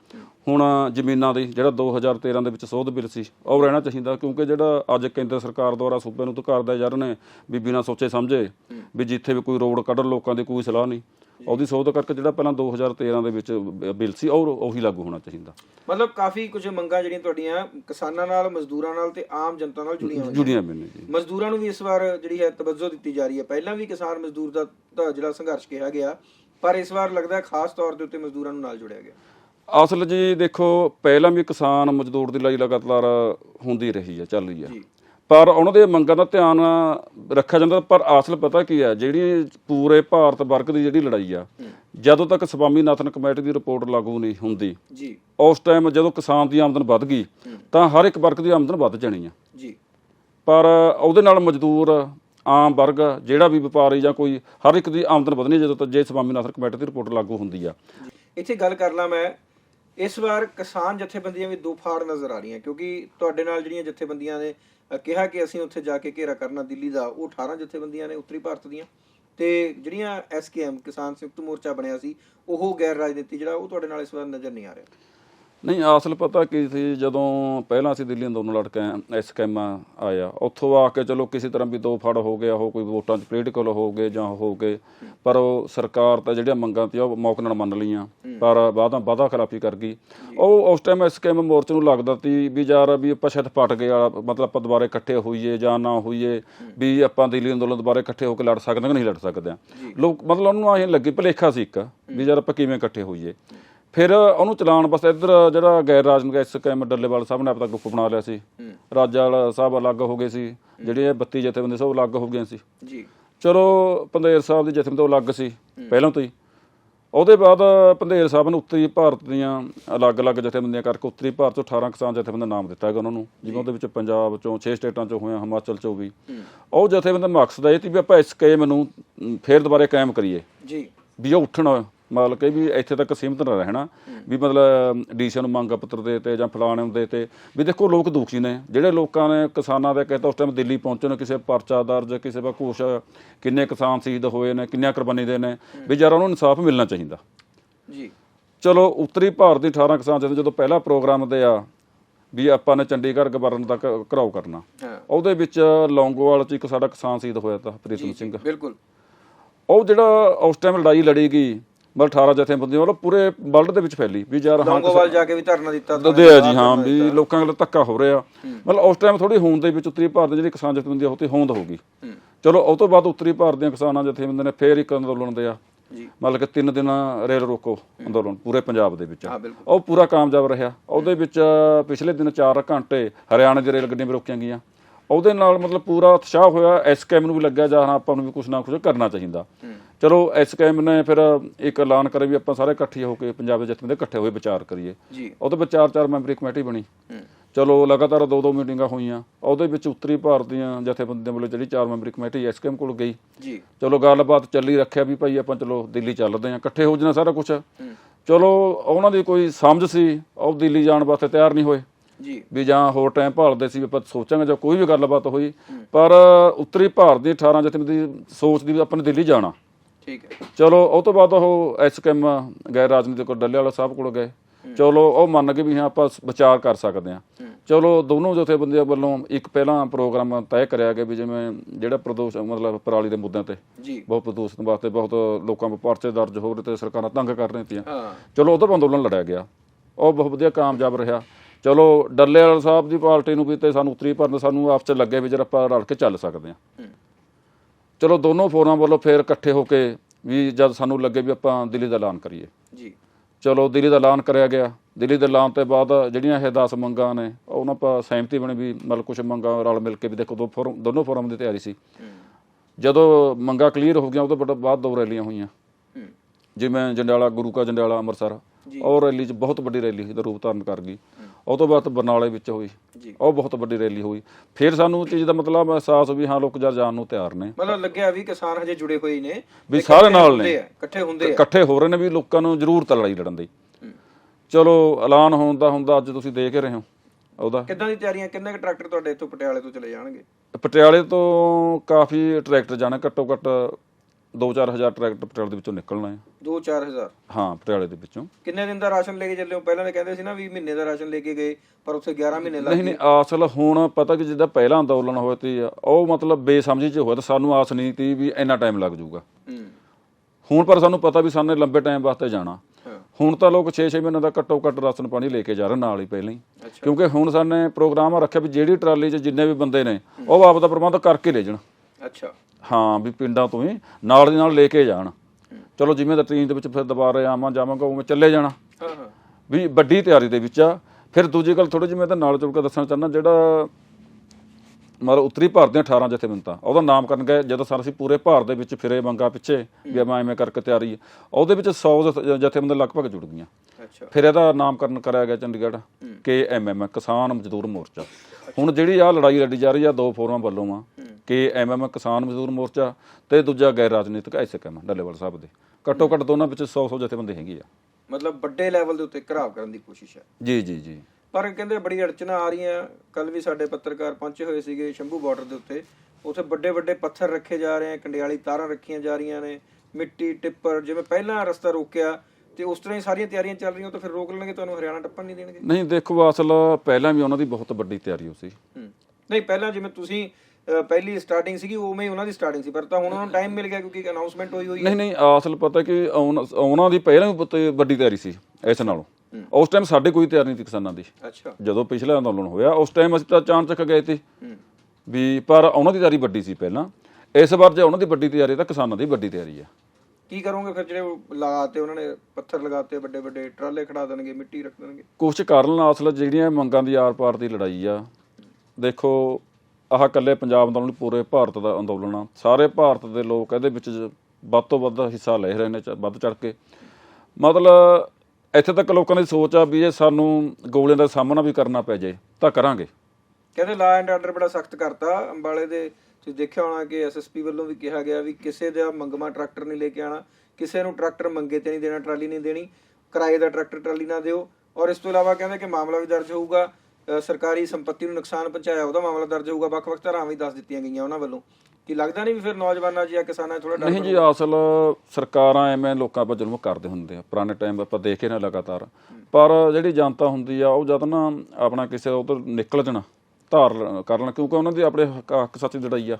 ਹੁਣ ਜ਼ਮੀਨਾਂ ਦੀ ਜਿਹੜਾ 2013 ਦੇ ਵਿੱਚ ਸੋਧ ਬਿੱਲ ਸੀ ਉਹ ਰਹਿਣਾ ਚਾਹੀਦਾ ਕਿਉਂਕਿ ਜਿਹੜਾ ਅੱਜ ਕੇਂਦਰ ਸਰਕਾਰ ਦੁਆਰਾ ਸੂਬੇ ਨੂੰ ਧੁਕਾਰਦਾ ਜਾ ਰਹੇ ਨੇ ਵੀ ਬਿਨਾਂ ਸੋਚੇ ਸਮਝੇ ਵੀ ਜਿੱਥੇ ਵੀ ਕੋਈ ਰੋਡ ਕੱਢਣ ਲੋਕਾਂ ਦੀ ਕੋਈ ਸਲਾਹ ਨਹੀਂ। ਉਹਦੀ ਸੋਧ ਕਰਕੇ ਜਿਹੜਾ ਪਹਿਲਾਂ 2013 ਦੇ ਵਿੱਚ ਬਿੱਲ ਸੀ ਉਹ ਉਹੀ ਲਾਗੂ ਹੋਣਾ ਚਾਹੀਦਾ। ਮਤਲਬ ਕਾਫੀ ਕੁਝ ਮੰਗਾਂ ਜਿਹੜੀਆਂ ਤੁਹਾਡੀਆਂ ਕਿਸਾਨਾਂ ਨਾਲ ਮਜ਼ਦੂਰਾਂ ਨਾਲ ਤੇ ਆਮ ਜਨਤਾ ਨਾਲ ਜੁੜੀਆਂ ਹੋਈਆਂ। ਜੁੜੀਆਂ ਮੈਨੇ ਜੀ। ਮਜ਼ਦੂਰਾਂ ਨੂੰ ਵੀ ਇਸ ਵਾਰ ਜਿਹੜੀ ਹੈ ਤਵੱਜੋ ਦਿੱਤੀ ਜਾ ਰਹੀ ਹੈ। ਪਹਿਲਾਂ ਵੀ ਕਿਸਾਨ ਮਜ਼ਦੂਰ ਦਾ ਜਿਹੜਾ ਸੰਘਰਸ਼ ਕਿਹਾ ਗਿਆ। ਪਰ ਇਸ ਵਾਰ ਲੱਗਦਾ ਹੈ ਖਾਸ ਤੌਰ ਦੇ ਉੱਤੇ ਮਜ਼ਦੂਰਾਂ ਨੂੰ ਨਾਲ ਜੁੜਿਆ ਗਿਆ। ਅਸਲ ਜੀ ਦੇਖੋ ਪਹਿਲਾਂ ਵੀ ਕਿਸਾਨ ਮਜ਼ਦੂਰ ਦੀ ਲੜਾਈ ਲਗਾਤਾਰ ਹੁੰਦੀ ਰਹੀ ਹੈ ਚੱਲ ਰਹੀ ਹੈ। ਪਰ ਉਹਨਾਂ ਦੇ ਮੰਗਾਂ ਦਾ ਧਿਆਨ ਰੱਖਿਆ ਜਾਂਦਾ ਪਰ ਅਸਲ ਪਤਾ ਕੀ ਹੈ ਜਿਹੜੀ ਪੂਰੇ ਭਾਰਤ ਵਰਗ ਦੀ ਜਿਹੜੀ ਲੜਾਈ ਆ ਜਦੋਂ ਤੱਕ ਸਵਾਮੀਨਾਥਨ ਕਮੇਟੀ ਦੀ ਰਿਪੋਰਟ ਲਾਗੂ ਨਹੀਂ ਹੁੰਦੀ ਜੀ। ਉਸ ਟਾਈਮ ਜਦੋਂ ਕਿਸਾਨ ਦੀ ਆਮਦਨ ਵੱਧ ਗਈ ਤਾਂ ਹਰ ਇੱਕ ਵਰਗ ਦੀ ਆਮਦਨ ਵੱਧ ਜਾਣੀ ਆ। ਜੀ। ਪਰ ਉਹਦੇ ਨਾਲ ਮਜ਼ਦੂਰ ਆਮ ਵਰਗ, ਜਿਹੜਾ ਵੀ ਵਪਾਰੀ ਜਾਂ ਕੋਈ ਹਰ ਇੱਕ ਦੀ ਆਮਦਨ ਵਧਣੀ ਜਦੋਂ ਤੱਕ ਜੇ ਸਵਾਮੀਨਾਥਨ ਕਮੇਟੀ ਦੀ ਰਿਪੋਰਟ ਲਾਗੂ ਹੁੰਦੀ ਆ। ਇੱਥੇ ਗੱਲ ਕਰ ਲਾਂ ਮੈਂ। ਇਸ ਵਾਰ ਕਿਸਾਨ ਜਥੇਬੰਦੀਆਂ ਵੀ ਦੋ ਫਾੜ ਨਜ਼ਰ ਆ ਰਹੀਆਂ, ਕਿਉਂਕਿ ਤੁਹਾਡੇ ਨਾਲ ਜਿਹੜੀਆਂ ਜਥੇਬੰਦੀਆਂ ਨੇ ਕਿਹਾ ਕਿ ਅਸੀਂ ਉੱਥੇ ਜਾ ਕੇ ਘੇਰਾ ਕਰਨਾ ਦਿੱਲੀ ਦਾ, ਉਹ 18 ਜਥੇਬੰਦੀਆਂ ਨੇ ਉੱਤਰੀ ਭਾਰਤ ਦੀਆਂ। ਤੇ ਜਿਹੜੀਆਂ ਐਸਕੇਐਮ ਕਿਸਾਨ ਸੰਯੁਕਤ ਮੋਰਚਾ ਬਣਿਆ ਸੀ, ਉਹ ਗੈਰ ਰਾਜਨੀਤੀ, ਜਿਹੜਾ ਉਹ ਤੁਹਾਡੇ ਨਾਲ ਇਸ ਵਾਰ ਨਜ਼ਰ ਨਹੀਂ ਆ ਰਿਹਾ। ਨਹੀਂ, ਅਸਲ ਪਤਾ ਕੀ ਸੀ, ਜਦੋਂ ਪਹਿਲਾਂ ਅਸੀਂ ਦਿੱਲੀ ਅੰਦੋਲਨ ਲੜ ਕੇ ਐਸ ਕੈਮਾ ਆਇਆ, ਉੱਥੋਂ ਆ ਕੇ ਚਲੋ ਕਿਸੇ ਤਰ੍ਹਾਂ ਵੀ ਦੋ ਫੜ ਹੋ ਗਿਆ, ਉਹ ਕੋਈ ਵੋਟਾਂ 'ਚ ਪੋਲੀਟੀਕਲ ਹੋ ਗਏ ਜਾਂ ਹੋ ਗਏ, ਪਰ ਉਹ ਸਰਕਾਰ ਤਾਂ ਜਿਹੜੀਆਂ ਮੰਗਾਂ ਤੇ ਉਹ ਮੌਕੇ ਨਾਲ ਮੰਨ ਲਈਆਂ, ਪਰ ਬਾਅਦਾਂ ਵਾਦਾ ਖਿਲਾਫੀ ਕਰ ਗਈ। ਉਹ ਉਸ ਟਾਈਮ ਇਸ ਕੈਮ ਮੋਰਚੇ ਨੂੰ ਲੱਗਦਾ ਸੀ ਵੀ ਯਾਰ ਵੀ ਆਪਾਂ ਛੱਤ ਪਟ ਗਏ ਵਾਲਾ ਮਤਲਬ ਆਪਾਂ ਦੁਬਾਰੇ ਇਕੱਠੇ ਹੋਈਏ ਜਾਂ ਨਾ ਹੋਈਏ, ਵੀ ਆਪਾਂ ਦਿੱਲੀ ਅੰਦੋਲਨ ਦੁਬਾਰੇ ਇਕੱਠੇ ਹੋ ਕੇ ਲੜ ਸਕਦੇ ਹਾਂ ਕਿ ਨਹੀਂ ਲੜ ਸਕਦੇ ਲੋਕ, ਮਤਲਬ ਉਹਨੂੰ ਐਂ ਲੱਗੀ ਭਲੇਖਾ ਸੀ ਇੱਕ, ਵੀ ਯਾਰ ਆਪਾਂ ਕਿਵੇਂ ਇਕੱਠੇ ਹੋਈਏ। ਫਿਰ ਉਹਨੂੰ ਚਲਾਉਣ ਵਾਸਤੇ ਇੱਧਰ ਜਿਹੜਾ ਗੈਰ ਰਾਜਨੀਤਿਕ ਐਸ ਕੈਮ ਡੱਲੇਵਾਲ ਸਾਹਿਬ ਨੇ ਆਪਣਾ ਗਰੁੱਪ ਬਣਾ ਲਿਆ ਸੀ। ਰਾਜਾਲ ਸਾਹਿਬ ਅਲੱਗ ਹੋ ਗਏ ਸੀ। ਜਿਹੜੇ ਇਹ 32 ਜਥੇਬੰਦੀ ਸਭ ਅਲੱਗ ਹੋ ਗਏ ਸੀ। ਜੀ। ਚਲੋ ਪੰਦੇਰ ਸਾਹਿਬ ਦੀ ਜਥੇਬੰਦੀ ਤੋਂ ਅਲੱਗ ਸੀ ਪਹਿਲਾਂ ਤੋਂ ਹੀ। ਉਹਦੇ ਬਾਅਦ ਪੰਦੇਰ ਸਾਹਿਬ ਨੂੰ ਉੱਤਰੀ ਭਾਰਤ ਦੀਆਂ ਅਲੱਗ-ਅਲੱਗ ਜਥੇਬੰਦੀਆਂ ਕਰਕੇ ਉੱਤਰੀ ਭਾਰਤ ਤੋਂ 18 ਕਿਸਾਨ ਜਥੇਬੰਦੀ ਦਾ ਨਾਮ ਦਿੱਤਾ ਗਿਆ ਉਹਨਾਂ ਨੂੰ ਜਿਵੇਂ ਉਹਦੇ ਵਿੱਚ ਪੰਜਾਬ ਚੋਂ 6 ਸਟੇਟਾਂ ਚੋਂ ਹੋਇਆ ਹਿਮਾਚਲ ਚੋਂ ਵੀ। ਉਹ ਜਥੇਬੰਦੀ ਦਾ ਮਕਸਦ ਇਹ ਸੀ ਵੀ ਆਪਾਂ ਇਸ ਕੇਮ ਨੂੰ ਫੇਰ ਦੁਬਾਰੇ ਕਾਇਮ ਕਰੀਏ। ਜੀ। ਵੀ ਉਹ ਉੱਠਣ ਮਤਲਬ ਕਿ ਵੀ ਇੱਥੇ ਤੱਕ ਸੀਮਤ ਨਾ ਰਹਿਣਾ ਵੀ ਮਤਲਬ ਡੀਸੀ ਨੂੰ ਮੰਗ ਪੱਤਰ ਦੇ ਤੇ ਜਾਂ ਫਲਾਣੇ ਦੇ ਤੇ ਵੀ ਦੇਖੋ ਲੋਕ ਦੁਖੀ ਨੇ। ਜਿਹੜੇ ਲੋਕਾਂ ਨੇ ਕਿਸਾਨਾਂ ਦੇ ਕਹਿੰਦਾ ਉਸ ਟਾਈਮ ਦਿੱਲੀ ਪਹੁੰਚੇ ਨੇ ਕਿਸੇ ਪਰਚਾ ਦਰਜ ਕਿਸੇ ਦਾ ਕੁਛ ਕਿੰਨੇ ਕਿਸਾਨ ਸ਼ਹੀਦ ਹੋਏ ਨੇ ਕਿੰਨੀਆਂ ਕੁਰਬਾਨੀ ਦੇ ਨੇ ਵੀ ਜਰਾ ਉਹਨੂੰ ਇਨਸਾਫ ਮਿਲਣਾ ਚਾਹੀਦਾ। ਜੀ। ਚਲੋ ਉੱਤਰੀ ਭਾਰਤ ਦੀ 18 ਕਿਸਾਨ ਜਦੋਂ ਜਦੋਂ ਪਹਿਲਾ ਪ੍ਰੋਗਰਾਮ ਤੇ ਆ ਵੀ ਆਪਾਂ ਨੇ ਚੰਡੀਗੜ੍ਹ ਗਵਰਨਰ ਤੱਕ ਘਰਾਓ ਕਰਨਾ। ਉਹਦੇ ਵਿੱਚ ਲੌਂਗੋਵਾਲ ਚ ਇੱਕ ਸਾਡਾ ਕਿਸਾਨ ਸ਼ਹੀਦ ਹੋਇਆ ਤਾਂ ਪ੍ਰੀਤਮ ਸਿੰਘ। ਬਿਲਕੁਲ। ਉਹ ਜਿਹੜਾ ਉਸ ਟਾਈਮ ਲੜਾਈ ਲੜੀ ਗਈ ਮਤਲਬ 18 ਜਥੇਬੰਦੀਆਂ ਵੱਲੋਂ ਪੂਰੇ ਵਰਲਡ ਦੇ ਵਿੱਚ ਫੈਲੀ ਵੀ ਯਾਰ ਹਾਂ ਲੌਂਗੋਵਾਲ ਜਾ ਕੇ ਵੀ ਧਰਨਾ ਦਿੱਤਾ ਤਾਂ ਦਦੇ ਆ ਜੀ ਹਾਂ ਵੀ ਲੋਕਾਂ ਕੋਲ ਧੱਕਾ ਹੋ ਰਿਹਾ। ਮਤਲਬ ਉਸ ਟਾਈਮ ਥੋੜੀ ਹੋਂਦ ਦੇ ਵਿੱਚ ਉੱਤਰੀ ਭਾਰਤ ਦੀ ਜਿਹੜੀ ਕਿਸਾਨ ਜਥੇਬੰਦੀ ਆ ਉਹ ਤੇ ਹੋਂਦ ਹੋ ਗਈ। ਚਲੋ ਉਹ ਤੋਂ ਬਾਅਦ ਉੱਤਰੀ ਭਾਰਤ ਦੀਆਂ ਕਿਸਾਨਾਂ ਜਥੇਬੰਦੀਆਂ ਨੇ ਫੇਰ ਇੱਕ ਅੰਦੋਲਨ ਦੇ ਆ ਜੀ। ਮਤਲਬ ਕਿ ਤਿੰਨ ਦਿਨ ਰੇਲ ਰੋਕੋ ਅੰਦੋਲਨ ਪੂਰੇ ਪੰਜਾਬ ਦੇ ਵਿੱਚ। ਉਹ ਪੂਰਾ ਕਾਮਯਾਬ ਰਿਹਾ। ਉਹਦੇ ਵਿੱਚ ਪਿਛਲੇ ਦਿਨ 4 ਘੰਟੇ ਹਰਿਆਣਾ ਦੀ ਰੇਲ ਗੱਡੀਆਂ ਵੀ ਰੋਕੀਆਂ ਗਈਆਂ। ਉਹਦੇ ਨਾਲ ਮਤਲਬ ਪੂਰਾ ਉਤਸ਼ਾਹ ਹੋਇਆ ਐਸਕੇਐਮ ਨੂੰ ਵੀ ਲੱਗਿਆ ਜਾਂ ਹਾਂ ਆਪਾਂ ਨੂੰ ਵੀ ਕੁਝ ਨਾ ਕੁਝ ਕਰਨਾ ਚਾਹੀਦਾ। ਚਲੋ ਐਸਕੇਐਮ ਨੇ ਫਿਰ ਇੱਕ ਐਲਾਨ ਕਰਿਆ ਵੀ ਆਪਾਂ ਸਾਰੇ ਇਕੱਠੇ ਹੋ ਕੇ ਪੰਜਾਬ ਦੇ ਜਥੇਬੰਦੀ ਇਕੱਠੇ ਹੋਏ ਵਿਚਾਰ ਕਰੀਏ। ਉਹਦੇ ਵਿੱਚ ਚਾਰ ਚਾਰ ਮੈਂਬਰੀ ਕਮੇਟੀ ਬਣੀ। ਹੂੰ। ਚਲੋ ਲਗਾਤਾਰ ਦੋ ਦੋ ਮੀਟਿੰਗਾਂ ਹੋਈਆਂ। ਉਹਦੇ ਵਿੱਚ ਉੱਤਰੀ ਭਾਰਤ ਦੀਆਂ ਜਥੇਬੰਦੀਆਂ ਵੱਲੋਂ ਜਿਹੜੀ ਚਾਰ ਮੈਂਬਰੀ ਕਮੇਟੀ ਐਸਕੇਐਮ ਕੋਲ ਗਈ। ਜੀ। ਚਲੋ ਗੱਲਬਾਤ ਚੱਲੀ ਰੱਖਿਆ ਵੀ ਭਾਈ ਆਪਾਂ ਚਲੋ ਦਿੱਲੀ ਚੱਲਦੇ ਆਂ ਇਕੱਠੇ ਹੋ ਜਾਣਾ ਸਾਰਾ ਕੁਝ ਚਲੋ ਉਹਨਾਂ ਦੀ ਕੋਈ ਸਮਝ ਸੀ ਉਹ ਦਿੱਲੀ ਜਾਣ ਵਾਸਤੇ ਤਿਆਰ ਨਹੀਂ ਹੋਏ। ਵੀ ਜਾਂ ਹੋਰ ਟਾਈਮ ਭਾਲਦੇ ਸੀ ਵੀ ਆਪਾਂ ਸੋਚਾਂਗੇ ਜਾਂ ਕੋਈ ਵੀ ਗੱਲਬਾਤ ਹੋਈ ਪਰ ਉੱਤਰੀ ਭਾਰਤ ਦੀ 18 ਜਥੇਬੰਦੀ ਸੋਚਦੀ ਵੀ ਆਪਾਂ ਨੇ ਦਿੱਲੀ ਜਾਣਾ। ਠੀਕ ਹੈ। ਚਲੋ ਉਹ ਤੋਂ ਬਾਅਦ ਉਹ ਐਸਕੇਐਮ ਗੈਰ ਰਾਜਨੀਤਿਕ ਡੱਲੇ ਵਾਲਾ ਸਾਹਿਬ ਕੋਲ ਗਏ। ਚਲੋ ਉਹ ਮੰਨ ਕੇ ਵੀ ਹਾਂ ਆਪਾਂ ਵਿਚਾਰ ਕਰ ਸਕਦੇ ਹਾਂ। ਚਲੋ ਦੋਨੋਂ ਜਥੇਬੰਦੀਆਂ ਵੱਲੋਂ ਇੱਕ ਪਹਿਲਾਂ ਪ੍ਰੋਗਰਾਮ ਤੈਅ ਕਰਿਆ ਗਿਆ ਵੀ ਜਿਵੇਂ ਜਿਹੜਾ ਪ੍ਰਦੂਸ਼ ਮਤਲਬ ਪਰਾਲੀ ਦੇ ਮੁੱਦਿਆਂ ਤੇ ਬਹੁਤ ਪ੍ਰਦੂਸ਼ਣ ਵਾਸਤੇ ਬਹੁਤ ਲੋਕਾਂ 'ਤੇ ਪਰਚੇ ਦਰਜ ਹੋ ਰਹੇ ਤੇ ਸਰਕਾਰਾਂ ਤੰਗ ਕਰ ਰਹੀਆਂ ਤੀਆਂ ਚਲੋ ਉਹਦਾ ਅੰਦੋਲਨ ਲੜਿਆ ਗਿਆ। ਉਹ ਬਹੁਤ ਵਧੀਆ ਕਾਮਯਾਬ ਰਿਹਾ। ਚਲੋ ਡੱਲੇਵਾਲ ਸਾਹਿਬ ਦੀ ਪਾਰਟੀ ਨੂੰ ਵੀ ਤੇ ਸਾਨੂੰ ਉੱਤਰੀ ਭਰਨ ਸਾਨੂੰ ਆਪਸ ਚ ਲੱਗੇ ਵੀ ਜਰ ਆਪਾਂ ਰਲ ਕੇ ਚੱਲ ਸਕਦੇ ਹਾਂ। ਚਲੋ ਦੋਨੋਂ ਫੋਰਾਂ ਵੱਲੋਂ ਫੇਰ ਇਕੱਠੇ ਹੋ ਕੇ ਵੀ ਜਦ ਸਾਨੂੰ ਲੱਗੇ ਵੀ ਆਪਾਂ ਦਿੱਲੀ ਦਾ ਐਲਾਨ ਕਰੀਏ। ਜੀ। ਚਲੋ ਦਿੱਲੀ ਦਾ ਐਲਾਨ ਕਰਿਆ ਗਿਆ। ਦਿੱਲੀ ਦੇ ਐਲਾਨ ਤੋਂ ਬਾਅਦ ਜਿਹੜੀਆਂ ਇਹ 10 ਮੰਗਾਂ ਨੇ ਉਹਨਾਂ ਆਪਾਂ ਸਹਿਮਤੀ ਬਣੀ ਵੀ ਮਤਲਬ ਕੁਝ ਮੰਗਾਂ ਰਲ ਮਿਲ ਕੇ ਵੀ ਦੇਖੋ ਦੋ ਫੋਰਮ ਦੋਨੋਂ ਫੋਰਮ ਦੀ ਤਿਆਰੀ ਸੀ। ਜਦੋਂ ਮੰਗਾਂ ਕਲੀਅਰ ਹੋ ਗਈਆਂ ਉਹਦੇ ਬਾਅਦ- ਬਾਅਦ ਦੋ ਰੈਲੀਆਂ ਹੋਈਆਂ। ਜਿਵੇਂ ਜੰਡਿਆਲਾ ਗੁਰੂ ਕਾ ਜੰਡਿਆਲਾ ਅੰਮ੍ਰਿਤਸਰ। ਉਹ ਰੈਲੀ 'ਚ ਬਹੁਤ ਵੱਡੀ ਰੈਲੀ ਦਾ ਰੂਪ ਧਾਰਨ ਕਰ ਗਈ। ਉਹ ਤੋਂ ਬਾਅਦ ਬਰਨਾਲੇ ਵਿੱਚ ਹੋਈ। ਜੀ। ਉਹ ਬਹੁਤ ਵੱਡੀ ਰੈਲੀ ਹੋਈ। ਫਿਰ ਸਾਨੂੰ ਚੀਜ਼ ਦਾ ਮਤਲਬ ਅਹਿਸਾਸ ਵੀ ਹਾਂ ਲੋਕ ਜਦ ਜਾਣ ਨੂੰ ਤਿਆਰ ਨੇ। ਮਤਲਬ ਲੱਗਿਆ ਵੀ ਕਿਸਾਨ ਹਜੇ ਜੁੜੇ ਹੋਏ ਨੇ ਵੀ ਸਾਰੇ ਨਾਲ ਨੇ। ਇਕੱਠੇ ਹੁੰਦੇ ਆ। ਇਕੱਠੇ ਹੋ ਰਹੇ ਨੇ ਵੀ ਲੋਕਾਂ ਨੂੰ ਜ਼ਰੂਰਤ ਲੜਾਈ ਲੜਨ ਦੀ। ਚਲੋ ਐਲਾਨ ਹੋਣ ਦਾ ਹੁੰਦਾ ਅੱਜ ਤੁਸੀਂ ਦੇਖ ਰਹੇ ਹੋ। ਉਹਦਾ। ਕਿੱਦਾਂ ਦੀ ਤਿਆਰੀਆਂ ਕਿੰਨੇ ਕੁ ਟਰੈਕਟਰ ਤੁਹਾਡੇ ਇੱਥੋਂ ਪਟਿਆਲੇ ਤੋਂ ਚਲੇ ਜਾਣਗੇ? ਪਟਿਆਲੇ ਤੋਂ ਕਾਫੀ ਟਰੈਕਟਰ ਜਾਣਾ ਘੱਟੋ ਘੱਟ 2-4000 ਟਰੈਕਟਰ ਪਟਿਆਲੇ ਦੇ ਵਿੱਚੋਂ ਨਿਕਲਣਾ ਹੈ। 2-4000 ਹਾਂ ਪਟਿਆਲੇ ਦੇ ਵਿੱਚੋਂ। ਕਿੰਨੇ ਦਿਨ ਦਾ ਰਾਸ਼ਨ ਲੈ ਕੇ ਚੱਲੇ ਹੋ? ਪਹਿਲਾਂ ਤਾਂ ਕਹਿੰਦੇ ਸੀ ਨਾ ਵੀ ਮਹੀਨੇ ਦਾ ਰਾਸ਼ਨ ਲੈ ਕੇ ਗਏ ਪਰ ਉੱਥੇ 11 ਮਹੀਨੇ ਲੱਗ ਨਹੀਂ ਨਹੀਂ ਅਸਲ ਹੁਣ ਪਤਾ ਕਿ ਜਿੱਦਾਂ ਪਹਿਲਾ ਅੰਦੋਲਨ ਹੋਇਆ ਸੀ ਉਹ ਮਤਲਬ ਬੇਸਮਝੀ ਚ ਹੋਇਆ ਤਾਂ ਸਾਨੂੰ ਆਸ ਨਹੀਂ ਸੀ ਵੀ ਇੰਨਾ ਟਾਈਮ ਲੱਗ ਜਾਊਗਾ। ਹੂੰ। ਹੁਣ ਪਰ ਸਾਨੂੰ ਪਤਾ ਵੀ ਸਾਨੇ ਲੰਬੇ ਟਾਈਮ ਵਾਸਤੇ ਜਾਣਾ। ਹੁਣ ਤਾਂ ਲੋਕ 6-6 ਮਹੀਨੇ ਦਾ ਘੱਟੋ ਘੱਟ ਰਾਸ਼ਨ ਪਾਣੀ ਲੈ ਕੇ ਜਾ ਰਹੇ ਨਾਲ ਹੀ ਪਹਿਲਾਂ ਹੀ। ਕਿਉਂਕਿ ਹੁਣ ਸਾਨੇ ਪ੍ਰੋਗਰਾਮ ਰੱਖਿਆ ਵੀ ਜਿਹੜੀ ਟਰਾਲੀ 'ਚ ਜਿੰਨੇ ਵੀ ਬੰਦੇ ਨੇ ਉਹ ਆਪ ਦਾ ਪ੍ਰਬੰਧ ਕਰਕੇ ਲੈ ਜਾਣ। ਅੱਛਾ। ਹਾਂ ਵੀ ਪਿੰਡਾਂ ਤੋਂ ਹੀ ਨਾਲ ਦੀ ਨਾਲ ਲੈ ਕੇ ਜਾਣ। ਚਲੋ ਜਿਵੇਂ ਤਾਂ ਟ੍ਰੇਨ ਦੇ ਵਿੱਚ ਫਿਰ ਦੁਬਾਰਾ ਆਵਾਂ ਜਾਵਾਂਗਾ ਉਵੇਂ ਚੱਲੇ ਜਾਣਾ। ਹਾਂ ਹਾਂ। ਵੀ ਵੱਡੀ ਤਿਆਰੀ ਦੇ ਵਿੱਚ ਆ। ਫਿਰ ਦੂਜੀ ਗੱਲ ਥੋੜੀ ਜਿਹੀ ਮੈਂ ਤਾਂ ਨਾਲ ਜੁੜ ਕੇ ਦੱਸਣਾ ਚਾਹੁੰਦਾ ਜਿਹੜਾ ਮਤਲਬ ਉੱਤਰੀ ਭਾਰਤ ਦੀਆਂ 18 ਜਥੇਬੰਦਾਂ ਉਹਦਾ ਨਾਮਕਰਨ ਗਏ ਜਦੋਂ ਸਾਰ ਅਸੀਂ ਪੂਰੇ ਭਾਰਤ ਦੇ ਵਿੱਚ ਫਿਰੇ ਮੰਗਾ ਪਿੱਛੇ ਵੀ ਮੈਂ ਐਵੇਂ ਕਰਕੇ ਤਿਆਰੀ ਹੈ। ਉਹਦੇ ਵਿੱਚ 100 ਜਥ- ਜਥੇਬੰਦਾਂ ਲਗਭਗ ਜੁੜ ਗਈਆਂ। ਅੱਛਾ। ਫਿਰ ਇਹਦਾ ਨਾਮਕਰਨ ਕਰਾਇਆ ਗਿਆ ਚੰਡੀਗੜ੍ਹ ਕੇ ਐਮ ਐਮ ਕਿਸਾਨ ਮਜ਼ਦੂਰ ਮੋਰਚਾ। ਹੁਣ ਜਿਹੜੀ ਆ ਲੜਾਈ ਲੜੀ ਜਾ ਰਹੀ ਆ ਦੋ ਫੋਰਮਾਂ ਵੱਲੋਂ ਆ ਕੇ ਐਮ ਐਮ ਕਿਸਾਨ ਮਜ਼ਦੂਰ ਮੋਰਚਾ ਤੇ ਦੂਜਾ ਗੈਰ ਰਾਜਨੀਤਿਕ ਐਸਕੇਐਮ ਡੱਲੇਵਾਲ ਸਾਹਿਬ ਦੇ। ਘੱਟੋ ਘੱਟ ਦੋਨਾਂ ਵਿੱਚ 100 100 ਜਥੇਬੰਦੇ ਹੈਗੀ ਆ। ਮਤਲਬ ਵੱਡੇ ਲੈਵਲ ਦੇ ਉੱਤੇ ਘਰਾਵ ਕਰਨ ਦੀ ਕੋਸ਼ਿਸ਼ ਹੈ। ਜੀ ਜੀ ਜੀ। ਪਰ ਕਹਿੰਦੇ ਬੜੀ ਅੜਚਨਾ ਆ ਰਹੀਆਂ। ਕੱਲ ਵੀ ਸਾਡੇ ਪੱਤਰਕਾਰ ਪਹੁੰਚੇ ਹੋਏ ਸੀਗੇ ਸ਼ੰਭੂ ਬਾਰਡਰ ਦੇ ਉੱਤੇ। ਉੱਥੇ ਵੱਡੇ ਵੱਡੇ ਪੱਥਰ ਰੱਖੇ ਜਾ ਰਹੇ ਆ ਕੰਡਿਆਲੀ ਤਾਰਾਂ ਰੱਖੀਆਂ ਜਾ ਰਹੀਆਂ ਨੇ ਮਿੱਟੀ ਟਿੱਪਰ ਜਿਵੇਂ ਪਹਿਲਾਂ ਰਸਤਾ ਰੋਕਿਆ ਤੇ ਉਸ ਤਰ੍ਹਾਂ ਹੀ ਸਾਰੀਆਂ ਤਿਆਰੀਆਂ ਚੱਲ ਰਹੀਆਂ ਉਹ ਤਾਂ ਫਿਰ ਰੋਕ ਲੈਣਗੇ ਤੁਹਾਨੂੰ ਹਰਿਆਣਾ ਟੱਪਣ ਨਹੀਂ ਦੇਣਗੇ। ਨਹੀਂ ਦੇਖੋ ਅਸਲ ਪਹਿਲਾਂ ਵੀ ਉਹਨਾਂ ਦੀ ਬਹੁਤ ਵੱਡੀ ਤਿਆਰੀ ਹੋ। ਸੀ। ਨਹੀਂ ਪਹਿਲਾਂ ਜਿਵੇਂ ਤੁਸੀਂ ਪਹਿਲੀ ਸਟਾਰਟਿੰਗ ਸੀਗੀ ਉਵੇਂ ਹੀ ਉਹਨਾਂ ਦੀ ਸਟਾਰਟਿੰਗ ਸੀ ਪਰ ਤਾਂ ਹੁਣ ਉਹਨਾਂ ਨੂੰ ਟਾਈਮ ਮਿਲ ਗਿਆ ਕਿਉਂਕਿ ਅਨਾਉਂਸਮੈਂਟ ਹੋਈ ਹੋਈ ਹੈ। ਨਹੀਂ ਨਹੀਂ ਅਸਲ ਪਤਾ ਕਿ ਉਹਨਾਂ ਦੀ ਪਹਿਲਾਂ ਵੀ ਵੱਡੀ ਤਿਆਰੀ ਸੀ ਇਸ ਨਾਲੋਂ। ਉਸ ਟਾਈਮ ਸਾਡੇ ਕੋਈ ਤਿਆਰੀ ਨਹੀਂ ਸੀ ਕਿਸਾਨਾਂ ਦੀ। ਅੱਛਾ। ਜਦੋਂ ਪਿਛਲਾ ਅੰਦੋਲਨ ਹੋਇਆ ਉਸ ਟਾਈਮ ਅਸੀਂ ਤਾਂ ਚਾਂਚਕ ਗਏ ਸੀ। ਹੂੰ। ਵੀ ਪਰ ਉਹਨਾਂ ਦੀ ਤਿਆਰੀ ਵੱਡੀ ਸੀ ਪਹਿਲਾਂ। ਇਸ ਵਾਰ ਜੇ ਉਹਨਾਂ ਦੀ ਵੱਡੀ ਤਿਆਰੀ ਤਾਂ ਕਿਸਾਨਾਂ ਦੀ ਵੱਡੀ ਤਿਆਰੀ ਆ ਕੀ ਕਰੋਗੇ ਫਿਰ ਜਿਹੜੇ ਲਗਾਤੇ ਉਹਨਾਂ ਨੇ ਪੱਥਰ ਲਗਾਤੇ ਵੱਡੇ ਵੱਡੇ ਟਰਾਲੇ ਖੜਾ ਦੇਣਗੇ ਮਿੱਟੀ ਰੱਖ ਦੇਣਗੇ? ਕੁਛ ਕਾਰਨ ਅਸਲ ਜਿਹੜੀਆਂ ਮੰਗਾਂ ਦੀ ਆਰ-ਪਾਰ ਦੀ ਲੜਾਈ ਆ। ਦੇਖੋ ਆਹ ਇਕੱਲੇ ਪੰਜਾਬ ਅੰਦੋਲਨ ਨਹੀਂ, ਪੂਰੇ ਭਾਰਤ ਦਾ ਅੰਦੋਲਨ ਆ। ਸਾਰੇ ਭਾਰਤ ਦੇ ਲੋਕ ਇਹਦੇ ਵਿੱਚ ਵੱਧ ਤੋਂ ਵੱਧ ਹਿੱਸਾ ਲੈ ਰਹੇ ਨੇ ਵੱਧ ਚੜ ਕੇ। ਮਤਲਬ ਇੱਥੇ ਤੱਕ ਲੋਕਾਂ ਦੀ ਸੋਚ ਆ ਵੀ ਜੇ ਸਾਨੂੰ ਗੋਲਿਆਂ ਦਾ ਸਾਹਮਣਾ ਵੀ ਕਰਨਾ ਪੈ ਜੇ, ਤਾਂ ਕਰਾਂਗੇ। ਕਹਿੰਦੇ ਲਾ ਐਂਡ ਆਰਡਰ ਬੜਾ ਸਖਤ ਕਰਤਾ। ਅੰਬਾਲੇ ਦੇ ਤੁਸੀਂ ਦੇਖਿਆ ਹੋਣਾ ਕਿ ਐਸਐਸਪੀ ਵੱਲੋਂ ਵੀ ਕਿਹਾ ਗਿਆ ਵੀ ਕਿਸੇ ਦਾ ਮੰਗਮਾ ਟਰੈਕਟਰ ਨਹੀਂ ਲੈ ਕੇ ਆਣਾ, ਕਿਸੇ ਨੂੰ ਟਰੈਕਟਰ ਮੰਗੇ ਤੇ ਨਹੀਂ ਦੇਣਾ, ਟਰਾਲੀ ਨਹੀਂ ਦੇਣੀ, ਕਿਰਾਏ ਦਾ ਟਰੈਕਟਰ ਟਰਾਲੀ ਨਾ ਦਿਓ। ਔਰ ਇਸ ਤੋਂ ਇਲਾਵਾ ਕਹਿੰਦੇ ਕਿ ਮਾਮਲਾ ਵੀ ਦਰਜ ਹੋਊਗਾ ਸਰਕਾਰੀ ਸੰਪਤੀ ਨੂੰ ਨੁਕਸਾਨ ਪਹੁੰਚਾਇਆ, ਉਹਦਾ ਮਾਮਲਾ ਦਰਜ ਹੋਊਗਾ, ਵੱਖ-ਵੱਖ ਧਾਰਾਵਾਂ ਵੀ ਦੱਸ ਦਿੱਤੀਆਂ ਗਈਆਂ ਉਹਨਾਂ ਵੱਲੋਂ। ਕੀ ਲੱਗਦਾ ਨਹੀਂ ਵੀ ਫਿਰ ਨੌਜਵਾਨਾਂ 'ਚ ਜਾਂ ਕਿਸਾਨਾਂ 'ਚ ਥੋੜਾ ਡਰ ਨਹੀਂ ਜੀ ਅਸਲ ਸਰਕਾਰਾਂ ਐਵੇਂ ਲੋਕਾਂ 'ਤੇ ਜ਼ੁਲਮ ਕਰਦੇ ਹੁੰਦੇ ਆ। ਪੁਰਾਣੇ ਟਾਈਮ ਆਪਾਂ ਦੇਖੇ ਨਾ ਲਗਾਤਾਰ। ਪਰ ਜਿਹੜੀ ਜਨਤਾ ਹੁੰਦੀ ਆ ਉਹ ਜਦ ਨਾ ਆਪਣਾ ਕਿਸੇ ਤੋਂ ਨਿਕਲ ਜਾਣਾ ਧਾਰ ਕਰ ਲੈਣ ਕਿਉਂਕਿ ਉਹਨਾਂ ਦੀ ਆਪਣੇ ਹੱਕ ਸੱਚ ਦੀ ਲੜਾਈ ਆ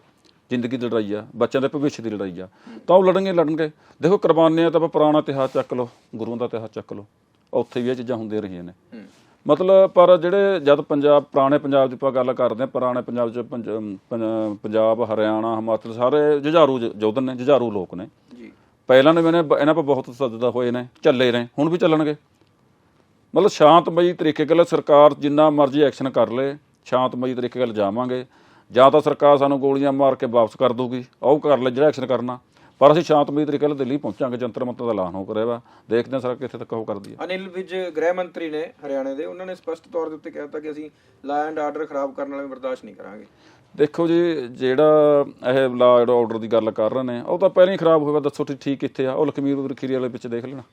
ਜ਼ਿੰਦਗੀ ਦੀ ਲੜਾਈ ਆ ਬੱਚਿਆਂ ਦੇ ਭਵਿੱਖ ਦੀ ਲੜਾਈ ਆ। ਤਾਂ ਉਹ ਲੜਨਗੇ ਲੜਨਗੇ। ਦੇਖੋ ਕੁਰਬਾਨੀਆਂ ਤਾਂ ਆਪਾਂ ਪੁਰਾਣਾ ਇਤਿਹਾਸ ਚੱਕ ਲਓ ਗੁਰੂਆਂ ਦਾ ਇਤਿਹਾਸ ਚੱਕ ਲਓ। ਉੱਥੇ ਵੀ ਇਹ ਚੀਜ਼ਾਂ ਹੁੰਦੀਆਂ ਰਹੀਆਂ ਨੇ। ਮਤਲਬ ਪਰ ਜਿਹੜੇ ਜਦ ਪੰਜਾਬ ਪੁਰਾਣੇ ਪੰਜਾਬ ਦੀ ਆਪਾਂ ਗੱਲ ਕਰਦੇ ਹਾਂ ਪੁਰਾਣੇ ਪੰਜਾਬ ਚ ਪੰਜ- ਪੰਜ- ਪੰਜਾਬ ਹਰਿਆਣਾ ਹਿਮਾਚਲ ਸਾਰੇ ਜੁਝਾਰੂ ਜ- ਯੋਧਨ ਨੇ ਜੁਝਾਰੂ ਲੋਕ ਨੇ। ਜੀ। ਪਹਿਲਾਂ ਨੇ ਮੈਨੇ ਇਹਨਾਂ 'ਤੇ ਬਹੁਤ ਸੱਜਦਾ ਹੋਏ ਨੇ ਚੱਲੇ ਰਹੇ ਹੁਣ ਵੀ ਚੱਲਣਗੇ। ਮਤਲਬ ਸ਼ਾਂਤਮਈ ਤਰੀਕੇ ਨਾਲ ਸਰਕਾਰ ਜਿੰਨਾ ਮਰਜ਼ੀ ਐਕਸ਼ਨ ਕਰ ਲੇ ਸ਼ਾਂਤਮਈ ਤਰੀਕੇ ਨਾਲ ਜਾਵਾਂਗੇ। ਜਾਂ ਤਾਂ ਸਰਕਾਰ ਸਾਨੂੰ ਗੋਲੀਆਂ ਮਾਰ ਕੇ ਵਾਪਸ ਕਰ ਦੂਗੀ ਉਹ ਕਰ ਲੈ ਜਿਹੜਾ ਐਕਸ਼ਨ ਕਰਨਾ। ਪਰ ਅਸੀਂ ਸ਼ਾਂਤਮਈ ਤਰੀਕੇ ਨਾਲ ਦਿੱਲੀ ਪਹੁੰਚਾਂਗੇ ਜੰਤਰ ਮੰਤਰ ਦਾ ਐਲਾਨ ਹੋ ਕਰਿਆ ਵਾ। ਦੇਖਦੇ ਹਾਂ ਸਰ ਕਿੱਥੇ ਤੱਕ ਉਹ ਕਰਦੀ ਹੈ। ਅਨਿਲ ਵਿਜ ਗ੍ਰਹਿ ਮੰਤਰੀ ਨੇ ਹਰਿਆਣੇ ਦੇ ਉਹਨਾਂ ਨੇ ਸਪਸ਼ਟ ਤੌਰ ਦੇ ਉੱਤੇ ਕਹਿਤਾ ਕਿ ਅਸੀਂ ਲਾ ਐਂਡ ਆਰਡਰ ਖਰਾਬ ਕਰਨ ਵਾਲੇ ਬਰਦਾਸ਼ਤ ਨਹੀਂ ਕਰਾਂਗੇ। ਦੇਖੋ ਜੀ ਜਿਹੜਾ ਇਹ ਲਾ ਐਂਡ ਆਰਡਰ ਦੀ ਗੱਲ ਕਰ ਰਹੇ ਨੇ ਉਹ ਤਾਂ ਪਹਿਲਾਂ ਹੀ ਖਰਾਬ ਹੋਇਆ ਦੱਸੋ ਤੁਸੀਂ ਠੀਕ ਕਿੱਥੇ ਆ? ਉਹ ਲਖਮੀਰ ਖੀਰੀ ਵਾਲੇ ਵਿੱਚ ਦੇਖ ਲੈਣਾ।